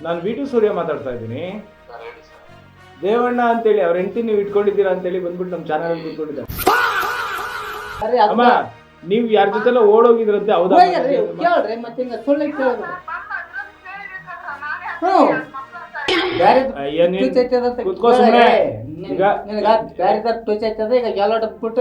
ನಾನು V to ಸೂರ್ಯ ಮಾತಾಡ್ತಾ ಇದ್ದೀನಿ. ಸರ್ ಹೇಳಿ ಸರ್. ದೇವಣ್ಣ ಅಂತೇಳಿ ಅವ್ರ ಹೆಂಡತಿ ನೀವು ಇಟ್ಕೊಂಡಿದ್ದೀರಾ ಅಂತೇಳಿ ಬಂದ್ಬಿಟ್ಟು ನಮ್ಮ ಚಾನಲ್ ಕೂತ್ಕೊಂಡಿದ್ದಾರೆ. ಅರೆ ಅಮ್ಮ ನೀವು ಯಾರ ಜೊತೆಲ್ಲ ಓಡೋಗಿದ್ರಂತೆ ಹೌದಾ? ಕೇಳ್ರಿ ಮತ್ತೆ ಹಿಂಗ ಸುಳ್ಳು ಕೇಳಿದ್ರೆ ಹ್ಞೂ. ಈಗ- ಈಗ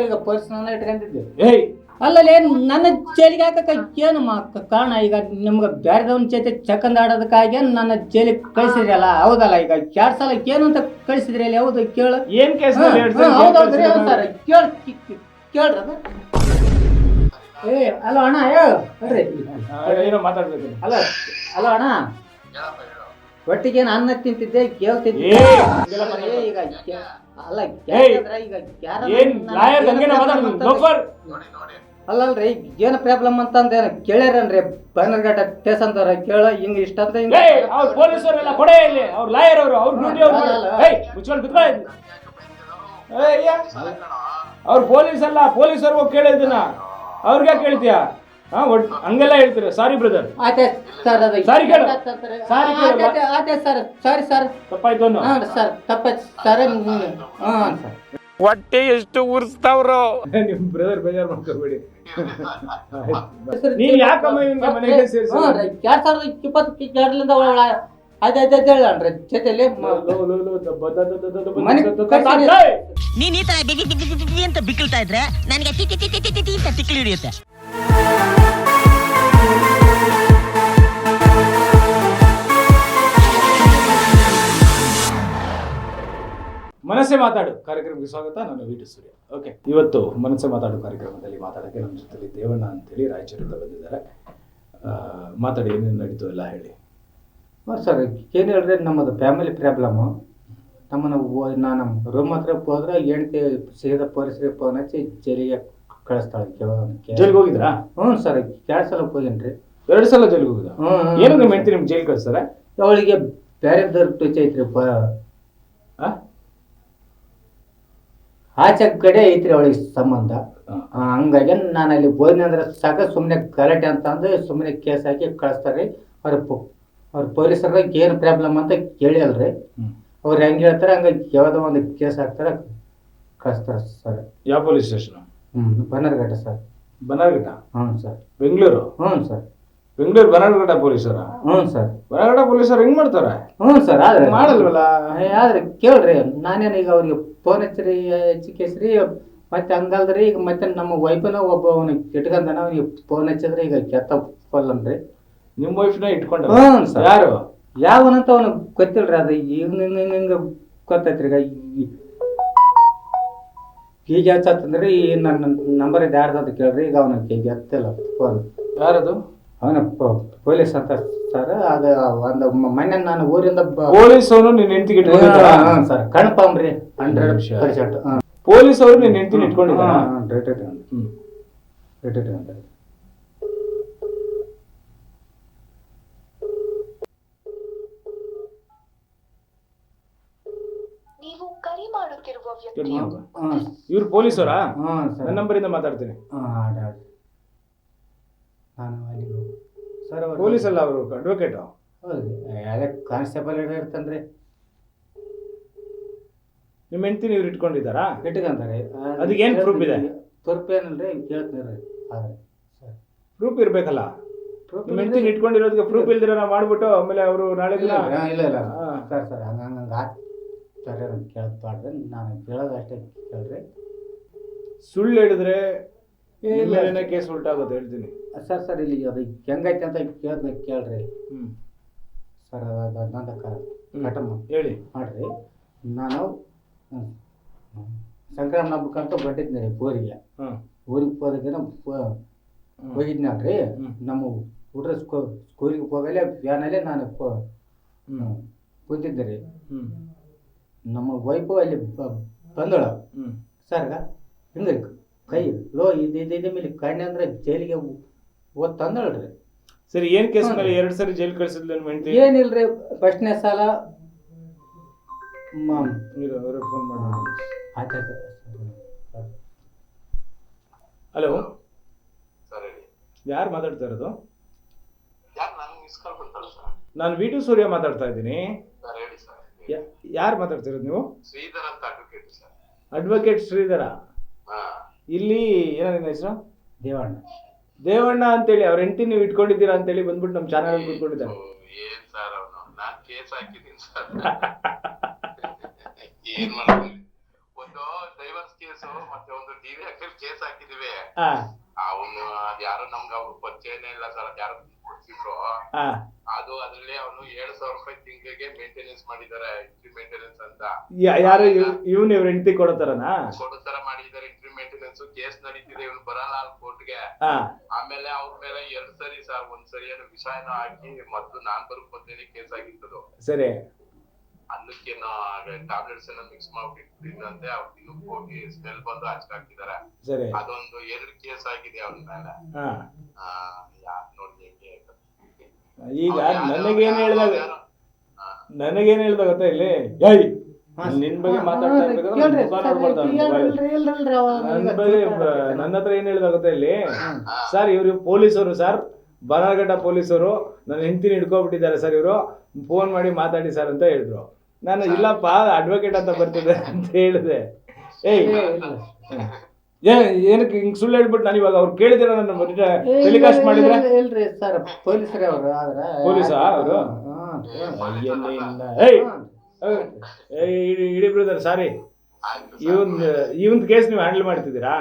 ಈಗ ಪರ್ಸನಲ್ ಇಟ್ಕೊಂಡಿದ್ದೆ. ಏಯ್ ಅಲ್ಲಲ್ಲಿ ಏನು ನನ್ನ ಜೈಲಿಗೆ ಹಾಕಕ್ಕೆ ಏನು ಮಾ ಕಾರಣ ಈಗ ನಿಮ್ಗೆ ಬೇರೆದವನ ಜೊತೆ ಚಕಂದಾಡೋದಕ್ಕಾಗಿ ನನ್ನ ಜೈಲಿಗೆ ಕಳಿಸಿದ್ರಲ್ಲ ಹೌದಲ್ಲ? ಈಗ ಎರಡು ಸಲ ಏನು ಅಂತ ಕಳಿಸಿದ್ರಿ ಅಲ್ಲಿ? ಹೌದು ಕೇಳು. ಏನು ಕೇಸ್ ಹೌದೌದ್ರಿ, ಸರ್. ಕೇಳು ಕೇಳ್ರಿ ಅದು. ಏ ಅಲ್ಲ ಅಣ್ಣ ಹೇಳು. ಹೇಳ್ರಿ ಏನೋ ಮಾತಾಡ್ಬೇಕು. ಅಲ್ಲ ಅಲ್ಲ ಅಣ್ಣ. ಒಟ್ಟಿಗೆ ಏನು ಅನ್ನ ತಿಂತಿದ್ದೆ ಕೇಳ್ತಿದ್ದೆ ಈಗ ಅಲ್ಲ ಯಾಕಂದ್ರೆ ಈಗ ಏನ್ ಲಾಯರ್ ಏನು ಮಾತಾಡ್ತೀನಿ? ಲೋಫರ್ ನೋಡಿ ಅಲ್ಲಲ್ರಿ ಏನು ಪ್ರಾಬ್ಲಮ್ ಅಂತಂದ ಅಂದ್ರೆ ಕೇಳ್ಯಾರನ್ರಿ? ಬನ್ನರ್ಘಾಟ ಟೇಸ್ ಅಂತಾರ ಕೇಳ ಹಿಂಗ ಇಷ್ಟ ಅಂತ ಹಿಂಗ ಅವ್ರ ಪೊಲೀಸರೆಲ್ಲ ಕೊಡೆ ಇಲ್ಲಿ ಅವ್ರ ಲಾಯರ್ ಅವರು ಅವ್ರ ಡ್ಯೂಟಿ ಅವ್ರು. ಏಯ್ ಮುಚ್ಕೊಂಡು ಅವ್ರ ಪೊಲೀಸ್ ಅಲ್ಲ. ಪೊಲೀಸರು ಹೋಗಿ ಕೇಳಿದ್ದನ್ನ ಅವ್ರಿಗೆ ಕೇಳ್ತೀಯಾ? ಹಾ ಒಟ್ ಹಂಗೆಲ್ಲ ಹೇಳ್ತೀರ? ಸಾರಿ ಬ್ರದರ್ ಆಯ್ತು ಸರ್ ಅದು ಸಾರಿ ಕೇಳು. ಸಾರಿ. ಕೇಳು. ಆಯ್ತು ಆಯ್ತು ಸರ್. Sorry sir. ತಪ್ಪಾಯ್ತು ಅನ್ನೋ? ಹಾಂ ಸರ್. ತಪ್ಪಾಯ್ತು. ಸರ್ ಹಾಂ. ಸರ್ ಹೊಟ್ಟೆ ಎಷ್ಟು ಉರ್ಸ್ತಾವ್ರೋ? ನಿಮ್ ಬ್ರದರ್ ಬೇಜಾರ್ ಮಾಡ್ಕೋಬೇಡಿ. ಸರ್, ನೀವ್ ಯಾಕಮ್ಮ ಮನೆಗೆ ಸೇರ್ಸಿ ಹ್ಞೂ ರೀ ಎರಡ್ ಸಾವಿರದ ಇಪ್ಪತ್ತು ಎರಡರಿಂದ ಒಳ ಆಯ್ತು ಆಯ್ತು ಆಯ್ತು ಹೇಳಣ್ರಿ ಜೊತೆಲಿ ಮ- ಮನೆ ಕಳ್ಸಿ- ನೀನ್ ಈ ತರ ಬಿಗಿ ಬಿಗಿ ಬಿಗಿ ಬಿಗಿ ಅಂತ ಬಿಕ್ಕಿಳ್ತಾ ಇದ್ರೆ ನನಗೆ T T T T T T ಅಂತ ಹಿಡಿಯುತ್ತೆ. ಮನಸ್ಸೇ ಮಾತಾಡು. ಕಾರ್ಯಕ್ರಮಕ್ಕೆ ಸ್ವಾಗತ. ನಾನು ವಿ ಟಿ ಸೂರ್ಯ ಓಕೆ ಇವತ್ತು ಮನಸ್ಸೆ ಮಾತಾಡು ಕಾರ್ಯಕ್ರಮದಲ್ಲಿ ಮಾತಾಡೋಕ್ಕೆ ನಮ್ಮ ಜೊತೆಲಿ ದೇವಣ್ಣ ಅಂತೇಳಿ ರಾಯಚೂರಿಂದ ಬಂದಿದ್ದಾರೆ. ಮಾತಾಡಿ ಏನೇನು ನಡೀತು ಎಲ್ಲ ಹೇಳಿ. ಸರ್ ಏನು ಹೇಳಿದ್ರೆ ನಮ್ಮದು ಫ್ಯಾಮಿಲಿ ಪ್ರಾಬ್ಲಮ್ಮು ನಮ್ಮನ್ನು ನಾನು ನಾನು ರೂಮ್ ಹತ್ರ ಹೋದ್ರೆ ಹೆಂಡ್ತಿ ಸೇದ ಪೊಲೀಸರಿಗೆ ಫೋನ್ ಹಚ್ಚಿ ಜೈಲಿಗೆ ಕಳಿಸ್ತಾಳೆ ಜೈಲಿಗೆ ಹೋಗಿದ್ರಾ? ಹ್ಞೂ ಸರ್ ಎರಡು ಸಲ ರೀ ಎರಡು ಸಲ ಜೈಲಿಗೆ ಹೋಗಿದ್ದ ಹ್ಞೂ ಏನು ನಿಮ್ಮ ಜೈಲಿಗೆ ನಿಮ್ಗೆ ಕಳಿಸ್ತಾರೆ? ಅವಳಿಗೆ ಬೇರೆದವ್ರ ಟಚ್ ಐತ್ರಿ ಪ ಆ? ಆಚೆ ಕಡೆ ಐತ್ರಿ ಅವಳಿಗೆ ಸಂಬಂಧ. ಹಂಗಾಗಿ ನಾನು ಅಲ್ಲಿ ಹೋದ್ನಿ ಅಂದ್ರೆ ಸಾಕ ಸುಮ್ಮನೆ ಗಲಾಟೆ ಅಂತ ಅಂದ್ರೆ ಸುಮ್ಮನೆ ಕೇಸ್ ಹಾಕಿ ಕಳಿಸ್ತಾರೆ ಅವ್ರ ಅವ್ರ ಪೊಲೀಸರ ಏನು ಪ್ರಾಬ್ಲಮ್ ಅಂತ ಕೇಳಿಯಲ್ರಿ ಅವ್ರು ಹೆಂಗೆ ಹೇಳ್ತಾರೆ ಹಂಗಾಗಿ ಯಾವುದೋ ಒಂದು ಕೇಸ್ ಹಾಕ್ತಾರೆ ಕಳಿಸ್ತಾರೆ ಸರ್. ಯಾವ ಪೊಲೀಸ್ ಸ್ಟೇಷನ್? ಹ್ಞೂ ಬನ್ನರ್ಘಟ್ಟ ಸರ್. ಬನ್ನರ್ಘಟ್ಟ ಹ್ಞೂ ಸರ್. ಬೆಂಗಳೂರು? ಹ್ಞೂ ಸರ್. ಬೆಂಗಳೂರು ಬನಾರ್ಘಟ್ಟ ಪೊಲೀಸರ? ಹ್ಞೂ ಸರ್. ಬನ್ನರ್ಘಟ್ಟ ಪೊಲೀಸರು ಹೆಂಗ್ ಮಾಡ್ತಾರೆ? ಹ್ಞೂ ಸರ್ ಆದ್ರೆ ಮಾಡಲ್ವಲ್ಲ? ಆದ್ರೆ ಕೇಳ್ರಿ ನಾನೇನು ಈಗ ಅವ್ರಿಗೆ ಫೋನ್ ಹಚ್ಚಿರಿ ಹಚ್ಚಿಕೇಸ್ರಿ ಮತ್ತೆ ರೀ ಈಗ ಮತ್ತೆ ನಮ್ಮ ವೈಫನ ಒಬ್ಬ ಅವನು ಇಟ್ಕೊಂಡನ ಅವನಿಗೆ ಫೋನ್ ಹಚ್ಚಿದ್ರೆ ಈಗ ಕೆತ್ತ ಫೋಲ್ಲನ್ರಿ ನಿಮ್ಮ ವೈಫ್ನ ಇಟ್ಕೊಂಡ ಹ್ಞೂ ಸರ್. ಯಾರು? ಯಾವನಂತ ಅವನಿಗೆ ಗೊತ್ತಿಲ್ರಿ ಅದು ಈಗ ಹಿಂಗೆ ಹಿಂಗೆ ಗೊತ್ತೈತ್ರಿ ಈಗ. ಈಗ ಹಚ್ಚತ್ತಂದ್ರೆ ಈ ನನ್ನ ನಂಬರ್ ಇದು ಯಾರ್ದು ಅಂತ ಕೇಳ್ರಿ ಈಗ ಅವನಿಗೆ ಈಗ ಎತ್ತಿಲ್ಲ ಫೋನ್ ಯಾರದು? ಅವನ ಪೊಲೀಸ್ ಅಂತ ಸರ್ ಅದು ಒಂದು ಮೊನ್ನೆ ನಾನು ಊರಿಂದ ಪೊಲೀಸ್ ಅವರು ನಿನ್ನ ಹೆಂಡತಿ ಸರ್ ಕನ್ಫರ್ಮ್ ರೀ ಹಂಡ್ರೆಡ್. ಪರ್ಸೆಂಟ್. ಪೊಲೀಸ್ ಅವರು ನಿನ್ನ ಹೆಂಡತಿ ಇಟ್ಕೊಂಡಿದ್ದ ರೇಟೆಡ್ ಹ್ಮ್ ರೇಟೆಡ್ ಅಂತ. ನೀವು ಕರೆ ಮಾಡುತ್ತಿರುವ ಇವ್ರ್ ಪೊಲೀಸರಾ? ಹಾಂ ಸರ್. ನನ್ನ ನಂಬರಿಂದ ಮಾತಾಡ್ತೀನಿ. ಹಾಂ ನಾನು ಅಲ್ಲಿಗೆ ಹೋಗಿ ಸರ್ ಅವ್ರು ಪೊಲೀಸ್ ಅಲ್ಲ ಅವರು ಅಡ್ವೊಕೇಟ್ ಹೌದು ಅದೇ ಕಾನ್ಸ್ಟೇಬಲ್ ಇರ್ತಂದ್ರೆ ನಿಮ್ಮ ಹೆಂಡತಿ ನೀವು ಇಟ್ಕೊಂಡಿದ್ದಾರಾ? ಇಟ್ಕೊಂತಾರೆ. ಅದಕ್ಕೆ ಏನು ಪ್ರೂಫ್ ಇದೆ? ಪ್ರೂಫ್ ಏನಲ್ರಿ? ಕೇಳ್ತೀನಿ ರೀ. ಆದ್ರೆ ಸರ್. ಪ್ರೂಫ್ ಇರಬೇಕಲ್ಲ? ಪ್ರೂಫ್ ನಿಮ್ಮ ಹೆಂಡತಿನ ಇಟ್ಕೊಂಡಿರೋದಕ್ಕೆ ಪ್ರೂಫ್ ಇಲ್ದಿರ ನಾವು ಮಾಡ್ಬಿಟ್ಟು ಆಮೇಲೆ ಅವರು ನಾಳೆ ದಿನ ಇಲ್ಲ ಇಲ್ಲ ಇಲ್ಲ ಸರ್ ಸರ್ ಹಂಗೆ ಹಂಗೆ ಆತ್. ಸರಿ ಕೇಳ್ತಾಡ್ರಿ ನಾನು ಕೇಳೋದು ಅಷ್ಟೇ ಕೇಳ್ರಿ. ಸುಳ್ಳು ಹೇಳಿದ್ರೆ ಏ, ಇಲ್ಲ. ಮೇಲೇನೆ ಕೇಸ್ ಉಲ್ಟಾಗುತ್ತೆ ಹೇಳ್ತೀನಿ. ಸರ್ ಸರ್ ಇಲ್ಲಿ ಅದು ಹೆಂಗೈತೆ ಅಂತ ಕೇಳ್ದ ಕೇಳ್ರಿ. ಹ್ಮ್. ಸರ್ ಅದು ಅದನ್ನ ಹ್ಮ್. ಹೇಳಿ. ಮಾಡ್ರಿ. ನಾನು ಸಂಕ್ರಮಣ ಹಬ್ಬಕ್ಕಂತ ಬಂದಿದ್ದೆ ರೀ ಊರಿಗೆ. ಹ್ಮ್. ಊರಿಗೆ ಹೋದಾಗ. ಹೋಗಿದ್ನಲ್ರಿ. ನಮ್ಮ ಹುಡ್ರ ಸ್ಕೂ ಸ್ಕೂಲಿಗೆ ಹೋಗಲೇ ವ್ಯಾನಲ್ಲೇ ನಾನು ಕೂತಿದ್ದೆ ರೀ. ನಮ್ಮ ವೈಫು ಅಲ್ಲಿ ಬಂದಳು. ಸರ್ಗ ಹಿಂಗೆ ಕೈ ಲೋ ಇದು ಇದು ಇದು ಮೇಲೆ ಕಣ್ಣೆ ಅಂದ್ರೆ ಜೈಲಿಗೆ ಓದ್ ತಂದಳ್ರಿ ಸರಿ ಏನ್ ಕೇಸ್. ಮೇಲೆ ಎರಡು ಸರಿ ಜೈಲ್ ಕಳ್ಸಿದ್ಲು ನಿಮ್ಮ ಹೆಂಡತಿ? ಏನಿಲ್ರಿ ಫಸ್ಟ್ನೇ ಸಾಲ ಅವ್ರಿಗೆ ಫೋನ್ ಆಯ್ತಾಯ್ತು ಹಲೋ? ಸರ್ ಹೇಳಿ. ಯಾರು ಮಾತಾಡ್ತಾ ಇರೋದು? ಯಾರು ನನಗೆ ಮಿಸ್ ಕಾಲ್ ಕೊಡ್ತಾರೆ ಸರ್? ನಾನು ವಿ ಟು ಸೂರ್ಯ ಮಾತಾಡ್ತಾ ಇದ್ದೀನಿ. ಸರ್ ಹೇಳಿ ಸರ್ ಯಾರು ಮಾತಾಡ್ತಿರೋದು ನೀವು? ಶ್ರೀಧರ್ ಅಂತ ಅಡ್ವೊಕೇಟ್ ಸರ್. ಅಡ್ವೊಕೇಟ್ ಶ್ರೀಧರ? ಹಾ. ಇಲ್ಲಿ ಏನೋ ನಿನ್ನ ಹೆಸರು? ದೇವಣ್ಣ. ದೇವಣ್ಣ ಅಂತೇಳಿ ಅವ್ರ ಹೆಂಡತಿ ನೀವು ಇಟ್ಕೊಂಡಿದ್ದೀರಾ ಅಂತೇಳಿ ಬಂದ್ಬಿಟ್ಟು ನಮ್ಮ ಚಾನಲ್ ಕೂತ್ಕೊಂಡಿದ್ದಾರೆ. ಏನ್ ಸರ್ ಅವನು? ನಾನ್ ಕೇಸ್ ಹಾಕಿದ್ದೀನಿ ಸರ್ ಏನ್ ಮಾಡಿದ್ರಿ ಒಂದು ಡೈವರ್ಸ್ ಕೇಸು ಮತ್ತೆ ಒಂದು ಡಿವಿ ಹಾಕಿ ಕೇಸ್ ಹಾಕಿದೀವಿ ಅವನು ಅದ್ಯಾರೋ ನಮ್ಗೆ ಅವ್ರು ಪರಿಚಯನೇ ಇಲ್ಲ ಸರ್ ಅದ್ಯಾರೋ ಕೊಡ್ಸಿದ್ರು ಅದು ಅದ್ರಲ್ಲಿ ಅವನು ಏಳು ಸಾವಿರ ರೂಪಾಯಿ ತಿಂಗಳಿಗೆ ಮೇಂಟೆನೆನ್ಸ್ ಮಾಡಿದ್ದಾರೆ ಇಂಟ್ರಿ ಮೇಂಟೆನೆನ್ಸ್ ಅಂತ. ಯಾರು ಇವನು ಇವ್ರ ಹೆಂಡತಿ ಕೊಡೋತಾರನಾ ಕೊಡೋ ತರ ಮಾಡಿದ್ದಾರೆ ಇಂಟ್ರಿ ಮೇಂಟೆನೆನ್ಸ್ ಕೇಸ್ ನಡೀತಿದೆ ಇವನು ಬರಲ್ಲ ಅಲ್ಲಿ ಕೋರ್ಟ್ಗೆ ಆಮೇಲೆ ಅವ್ರ ಮೇಲೆ ಎರಡ್ ಸರಿ ಸರ್ ಒಂದ್ ಸರಿ ಏನೋ ವಿಷಯನ ಹಾಕಿ ಮತ್ತು ನಾನ್ ಬರೋಕ್ ಬಂದೇನೆ ಕೇಸ್ ಆಗಿತ್ತು ಸರಿ. ಅನ್ನಕ್ಕೇನೋ ಟ್ಯಾಬ್ಲೆಟ್ಸ್ ಎಲ್ಲ ಮಿಕ್ಸ್ ಮಾಡ್ಬಿಟ್ಟಿದ್ದಂತೆ ಅವ್ರು ದಿನಕ್ಕೆ ಹೋಗಿ ಸ್ಮೆಲ್ ಬಂದು ಹಚ್ಕಾಕಿದ್ದಾರೆ ಅದೊಂದು ಎರಡು ಕೇಸ್ ಆಗಿದೆ ಅವ್ರ ಮೇಲೆ. ಈಗ ನನಗೇನ್ ಹೇಳ್ದಾಗ ನನಗೇನ್ ಹೇಳ್ದ ಗೊತ್ತಾ ಇಲ್ಲಿ? ಏಯ್! ನಿನ್ ಬಗ್ಗೆ ಮಾತಾಡ್ತಾ ಇರ್ಬೇಕಾದ್ರೆ ಮುಖ ನೋಡ್ಬಾರ್ದು ನನ್ ಬಗ್ಗೆ ನನ್ನ ಹತ್ರ ಏನ್ ಹೇಳ್ದ ಗೊತ್ತಾ ಇಲ್ಲಿ? ಸರ್ ಇವ್ರು ಪೊಲೀಸರು ಸರ್. ಬನಗಡ್ಡ ಪೊಲೀಸರು. ನನ್ನ ಹೆಂಡತಿನ ಹಿಡ್ಕೊಬಿಟ್ಟಿದ್ದಾರೆ ಸರ್ ಇವರು. ಫೋನ್ ಮಾಡಿ ಮಾತಾಡಿ ಸರ್ ಅಂತ ಹೇಳಿದ್ರು. ನಾನು ಇಲ್ಲಪ್ಪ ಅಡ್ವೊಕೇಟ್ ಅಂತ ಬರ್ತಿದೆ ಅಂತ ಹೇಳಿದೆ. ಏಯ್! ಏ ಏನಕ್ಕೆ ಹಿಂಗ್ ಸುಳ್ಳು ಹೇಳ್ಬಿಟ್ಟು ನಾನು ಇವಾಗ ಅವ್ರು ಕೇಳಿದಿರ ನನ್ನ ಟೆಲಿಕಾಸ್ಟ್ ಇಲ್ರಿ, ಮಾಡಿದ್ರೆ? ಇಲ್ರಿ, ಸರ್ ಪೊಲೀಸರೇ ಅವರು ಆದ್ರೆ ಪೊಲೀಸಾ ಅವ್ರು? ಇಡಿ- ಇಡಿ ಬ್ರದರ್ ಸಾರಿ. ಇವನ್ ಇವನ್ ಕೇಸ್ ನೀವು ಹ್ಯಾಂಡಲ್ ಮಾಡ್ತಿದ್ದೀರಾ?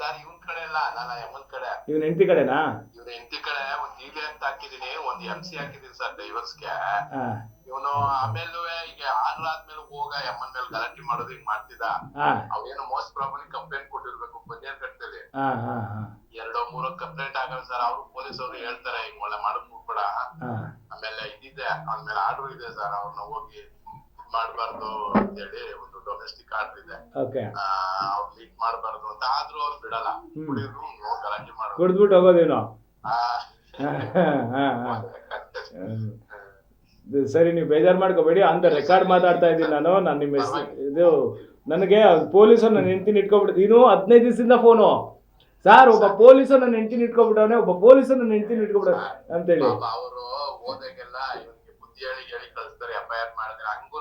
ಸರ್ ಇವನ್ ಕಡೆ ಇಲ್ಲ ನಾನು ಎಮ್ಮನ್ ಕಡೆ. ಇವನ್ ಹೆಂಡತಿ ಕಡೆನಾ ಇವ್ರ ಹೆಂಡತಿ ಕಡೆ ಒಂದ್ ಡಿವಿ ಅಂತ ಹಾಕಿದೀನಿ ಒಂದ್ ಎಂ ಸಿ ಹಾಕಿದೀನಿ ಸರ್ ಡೈವರ್ಸ್ಗೆ ಗೆ ಇವನು ಆಮೇಲೆ ಈಗ ಆರ್ಡರ್ ಆದ್ಮೇಲೆ ಹೋಗ ಎಮ್ಮನ್ ಮೇಲೆ ಗಲಾಟೆ ಮಾಡೋದು ಹಿಂಗ್ ಮಾಡ್ತಿದ್ದ. ಅವೇನು ಮೋಸ್ಟ್ ಪ್ರಾಬ್ಲಮ್ ಕಂಪ್ಲೇಂಟ್ ಕೊಟ್ಟಿರ್ಬೇಕು ಬನ್ನೇರ್ ಕಟ್ಟದಲ್ಲಿ. ಎರಡೋ ಮೂರೋ ಕಂಪ್ಲೇಂಟ್ ಆಗಲ್ಲ ಸರ್. ಅವ್ರು ಪೊಲೀಸ್ ಅವರು ಹೇಳ್ತಾರೆ ಹಿಂಗ್ ಒಳ್ಳೆ ಮಾಡಕ್ ಹೋಗ್ಬೇಡ ಆಮೇಲೆ ಇದಿದೆ ಅವ್ನ ಆರ್ಡರ್ ಇದೆ ಸರ್. ಅವ್ರನ್ನ ಹೋಗಿ ಇದ್ ಮಾಡ್ಬಾರ್ದು ಅಂತೇಳಿ ಒಂದು ಡೊಮೆಸ್ಟಿಕ್ ಆರ್ಡರ್ ಇದೆ. ಅವ್ರು ಲೀಕ್ ಮಾಡ್ಬಾರ್ದು ಅಂತ ಆದ್ರೂ ಅವ್ರು ಬಿಡಲ್ಲ. ಕುಡಿದ್ರು ಗಲಾಟೆ ಮಾಡೋದು. ಕುಡ್ದ್ಬಿಟ್ಟು ಹೋಗೋದೇನೋ? ಸರಿ ನೀವು ಬೇಜಾರು ಮಾಡ್ಕೋಬೇಡಿ. ಅಂತ ರೆಕಾರ್ಡ್ ಮಾತಾಡ್ತಾ ಇದ್ದೀನಿ ನಾನು. ನಾನು ನಿಮ್ಮ ಇದು ನನಗೆ ಪೊಲೀಸರು ನನ್ನ ಹೆಂಡ್ತಿನ ಇಟ್ಕೊಬಿಟ್ಟು ಇದು ಹದಿನೈದು ದಿವಸದಿಂದ ಫೋನು. ಸರ್ ಒಬ್ಬ ಪೊಲೀಸರು ನನ್ನ ಹೆಂಡ್ತಿನ ಇಟ್ಕೊಬಿಟ್ಟವನೆ ಒಬ್ಬ ಪೊಲೀಸರು ನನ್ನ ಹೆಂಡ್ತಿನ ಇಟ್ಕೊಬಿಡ ಅಂತೇಳಿ ಅವರು ಓದಕ್ಕೆಲ್ಲ ಬುದ್ಧಿ ಹೇಳಿ ಹೇಳಿ ಕಳಿಸ್ತಾರೆ ಎಫ್ ಐ ಆರ್ ಮಾಡಿದ್ರೆ ಹಂಗೂ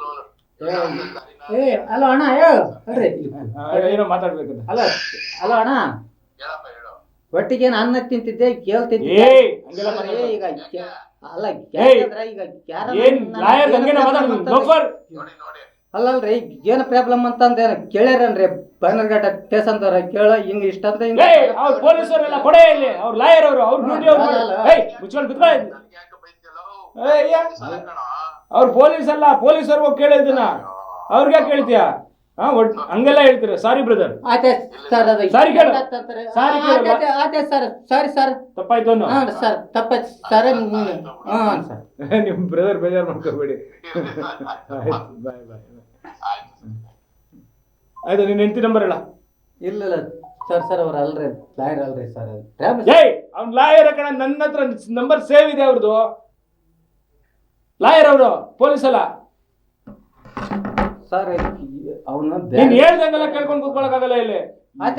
ಏ ಅಲೋ ಅಣ್ಣ ಹೇಳು. ಏನೋ ಮಾತಾಡ್ಬೇಕಂತ. ಅಲ್ಲ ಅಲೋ ಅಣ್ಣ. ಒಟ್ಟಿಗೆ ಅನ್ನ ತಿಂತಿದ್ದೆ ಕೇಳ್ತಿದ್ದೆ ಏಯ್! ಹಂಗೆಲ್ಲ ಅರೆ, ಮಾತಾಡ್ಬೇಡ. ಈಗ ಅಲ್ಲ ಏಯ್, ಈಗ ಯಾರ ಏನ್ ನನ್ನ ಲಾಯರ್ ಏನ್ ಹಂಗೇನ problem ಮಾತಾಡ್ದು ಅಂತಂದ್ರೆ- ಲೋಫರ್ ನೋಡಿ ನೋಡಿ. ಅಲ್ಲಲ್ರಿ ಏನು ಪ್ರಾಬ್ಲಮ್ ಅಂತಂದ ಕೇಳ್ಯಾರನ್ರಿ ಬನ್ನರ್ಘಟ್ಟ ಸ್ಟೇಷನ್ದವ್ರ ಕೇಳ ಹಿಂಗ ಇಷ್ಟ ಅಂತ ಹಿಂಗ ಏಯ್! ಅವ್ರ ಪೊಲೀಸರೆಲ್ಲ ಕೊಡೆ ಇಲ್ಲಿ ಅವ್ರ ಲಾಯರ್ ಅವರು ಅವ್ರ ಡ್ಯೂಟಿ ಅವ್ರು ಅಲ್ಲ, ಅಲ್ಲ. ಏಯ್ ಮುಚ್ಕೊಂಡು ಕುತ್ಕೊ. ನನ್ಗೆ ಯಾಕೆ ಬೈತಿಯಲ್ಲೋ? ಏಯ್, ಯಾ- ಸಲ ಕಣೋ. ಅವ್ರ ಪೊಲೀಸ್ ಅಲ್ಲ ಪೊಲೀಸ್ ಹೋಗಿ ಕೇಳಿದ್ದನ್ನ ಅವ್ರಿಗೆ ಕೇಳ್ತೀಯಾ? ಹಾ ಒಟ್ ಹಂಗೆಲ್ಲ ಹೇಳ್ತೀರ? ಸಾರಿ ಬ್ರದರ್ ಆಯ್ತು ಸರ್ ಅದು. ಸಾರಿ ಕೇಳು. ಸಾರಿ ಕೇಳು. ಆಯ್ತು ಸರ್ ಸಾರಿ ಸರ್ ತಪ್ಪಾಯ್ತು ಅನ್ನೋ? ಹಾಂ ಸರ್ ತಪ್ಪಾಯ್ತು ಸರ್ ಹಾಂ ಸರ್ ನಿಮ್ ಬ್ರದರ್ ಬೇಜಾರ್ ಮಾಡ್ಕೋಬೇಡಿ. ಆಯ್ತು. ಬಾಯ್ ಬಾಯ್ ಆಯ್ತು. ನಿನ್ನ ಹೆಂಡತಿ ನಂಬರ್ ಹೇಳ. ಇಲ್ಲ ಇಲ್ಲ ಸರ್ ಸರ್ ಅವ್ರು ಅಲ್ರಿ ಲಾಯರ್ ಅಲ್ರಿ ಸರ್ ಏಯ್ ಅವ್ನ ಲಾಯರ್ ಕಣ ನನ್ನ ಹತ್ರ ನಂಬರ್ ಸೇವ್ ಇದೆ ಅವ್ರದ್ದು ಲಾಯರ್ ಅವರು ಪೊಲೀಸ್ ಅಲ್ಲ? ಸರ್ ಅವನು ನೀನ್ ಹೇಳ್ದಂಗೆಲ್ಲ ಕೇಳ್ಕೊಂಡು ಕೂತ್ಕೊಳಕ್ಕಾಗಲ್ಲ ಇಲ್ಲಿ.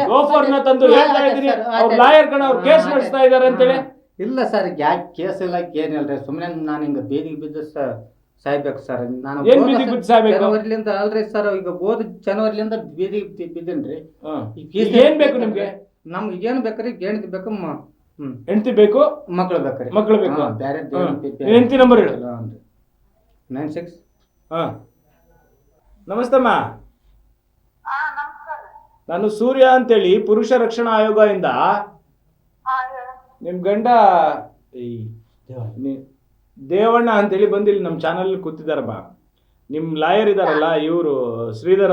ಗೋಫರ್ನ ತಂದು ಆಯ್ತು, ಹೇಳ್ತಾ ಆಯ್ತು ಇದ್ದೀನಿ. ಸರ್, ಅವ್ರ ಆಯ್ತು. ಲಾಯರ್ ಕಣ ಅವ್ರು ಕೇಸ್ ಹಾ, ನಡೆಸ್ತಾ. ಇದಾರೆ ಅಂತೇಳಿ. ಇಲ್ಲ ಸರ್ ಯಾಕೆ ಕೇಸ್ ಇಲ್ಲ ಏನಿಲ್ರಿ ಸುಮ್ಮನೆ ನಾನು ಹಿಂಗ ಬೀದಿಗೆ ಬಿದ್ದು ಸರ್ ಸಾಯ್ಬೇಕು ಸರ್. ನಾನು ಏನ್ ಹೋದ ಬೀದಿಗೆ ಬಿದ್ದು ಸಾಯ್ಬೇಕು? ಜನವರಿಲಿಂದ ಅಲ್ರಿ ಸರ್ ಈಗ ಹೋದ ಜನವರಿಲಿಂದ ಬೀದಿಗೆ ಬಿ- ಬಿದ್ದೀನ್ರಿ. ಈಗ ಏನ್ ಬೇಕು ನಿಮ್ಗೆ? ನಮ್ಗೆ ಏನು ಬೇಕ್ರಿ? ಗೇಣಿ ಬೇಕು ಮ- ಹ್ಮ್. ಹೆಂಡತಿ ಬೇಕು? ಮಕ್ಳು ಬೇಕ್ರಿ. ಮಕ್ಳು ಬೇಕು. ಹಾ, ಹ್ಮ್. ನಿನ್ ಹೆಂಡ್ತಿ ನಂಬರ್ ಹೇಳು. Nine six. ಹಾ. ನಮಸ್ತಮ್ಮ. ಹಾ ನಾನು ಸೂರ್ಯ ಅಂತೇಳಿ ಪುರುಷ ರಕ್ಷಣಾ ಆಯೋಗದಿಂದ ಇಂದ ಹೇಳು ನಿಮ್ ಗಂಡ ಈ ದೇವಣ್ಣ ಅಂತೇಳಿ ಬಂದಿಲ್ಲಿ ನಮ್ಮ ಚಾನಲ್ ಕೂತಿದಾರಪ್ಪ ನಿಮ್ ಲಾಯರ್ ಇದಾರಲ್ಲ ಇವರು ಶ್ರೀಧರ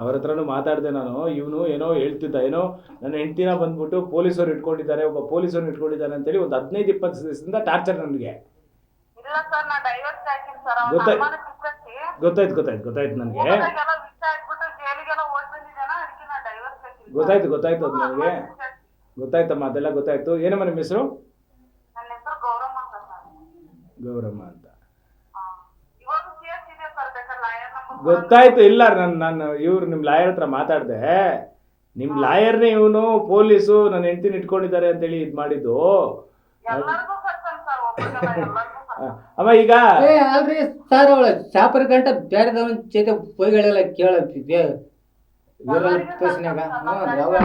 ಅವ್ರ ಹತ್ರನು ಮಾತಾಡ್ದೆ ನಾನು. ಇವನು ಏನೋ ಹೇಳ್ತಿದ್ದ ಏನೋ ನನ್ನ ಹೆಂಡ್ತಿನ ಬಂದ್ಬಿಟ್ಟು ಪೊಲೀಸರು ಇಟ್ಕೊಂಡಿದ್ದಾರೆ ಒಬ್ಬ ಪೊಲೀಸರು ಇಟ್ಕೊಂಡಿದ್ದಾರೆ ಅಂತೇಳಿ ಒಂದು ಹದಿನೈದು ಇಪ್ಪತ್ತು ದಿವಸದಿಂದ ಟಾರ್ಚರ್ ನನಗೆ. ಗೊತ್ತಾಯ್ತು ಗೊತ್ತಾಯ್ತು ಗೊತ್ತಾಯ್ತು ನನಗೆ ಊಟದಾಗೆಲ್ಲ ವಿಷ ಆಗ್ಬಿಟ್ಟು ಜೈಲಿಗೆಲ್ಲ ಹೋಗಿ ಬಂದಿದ್ದಾನ ಅದಕ್ಕೆ ನಾ ಡೈವರ್ಸ್ ಹಾಕಿನಿ ಗೊತ್ತಾಯ್ತು ಗೊತ್ತಾಯ್ತು ಅದು ನನಗೆ. ಗೊತ್ತಾಯ್ತಮ್ಮ ಅದೆಲ್ಲ ಗೊತ್ತಾಯ್ತು. ಏನಮ್ಮ ನಿಮ್ಮ ಹೆಸರು? ಗೌರಮ್ಮ ಅಂತ ಗೊತ್ತಾಯ್ತು ಇಲ್ಲ ನಾನು ನಾನು ಇವ್ರು ನಿಮ್ಮ ಲಾಯರ್ ಹತ್ರ ಮಾತಾಡಿದೆ. ನಿಮ್ಮ ಲಾಯರ್ನೇ ಇವನು ಪೊಲೀಸು ನನ್ನ ಹೆಂಡ್ತಿನ ಇಟ್ಕೊಂಡಿದ್ದಾರೆ ಅಂತೇಳಿ ಇದು ಮಾಡಿದ್ದು. ಎಲ್ಲರಿಗೂ ಕರ್ತಾನೆ ಸರ್ ಒಬ್ಬರಿಗೆಲ್ಲ ಎಲ್ಲರಿಗೂ ಅಮ್ಮ ಈಗ ಏ ಅಲ್ರಿ ಸರ್ ಅವಳ ಚಾಪರ್ ಗಂಟ ಬೇರೆದವನ ಜೊತೆ ಹೋಗಿಳೆಲ್ಲ ಕೇಳತ್ತಿದ್ದೆ ವಿರಲ್ ಪ್ರಶ್ನೆಗ ಹ್ಞೂ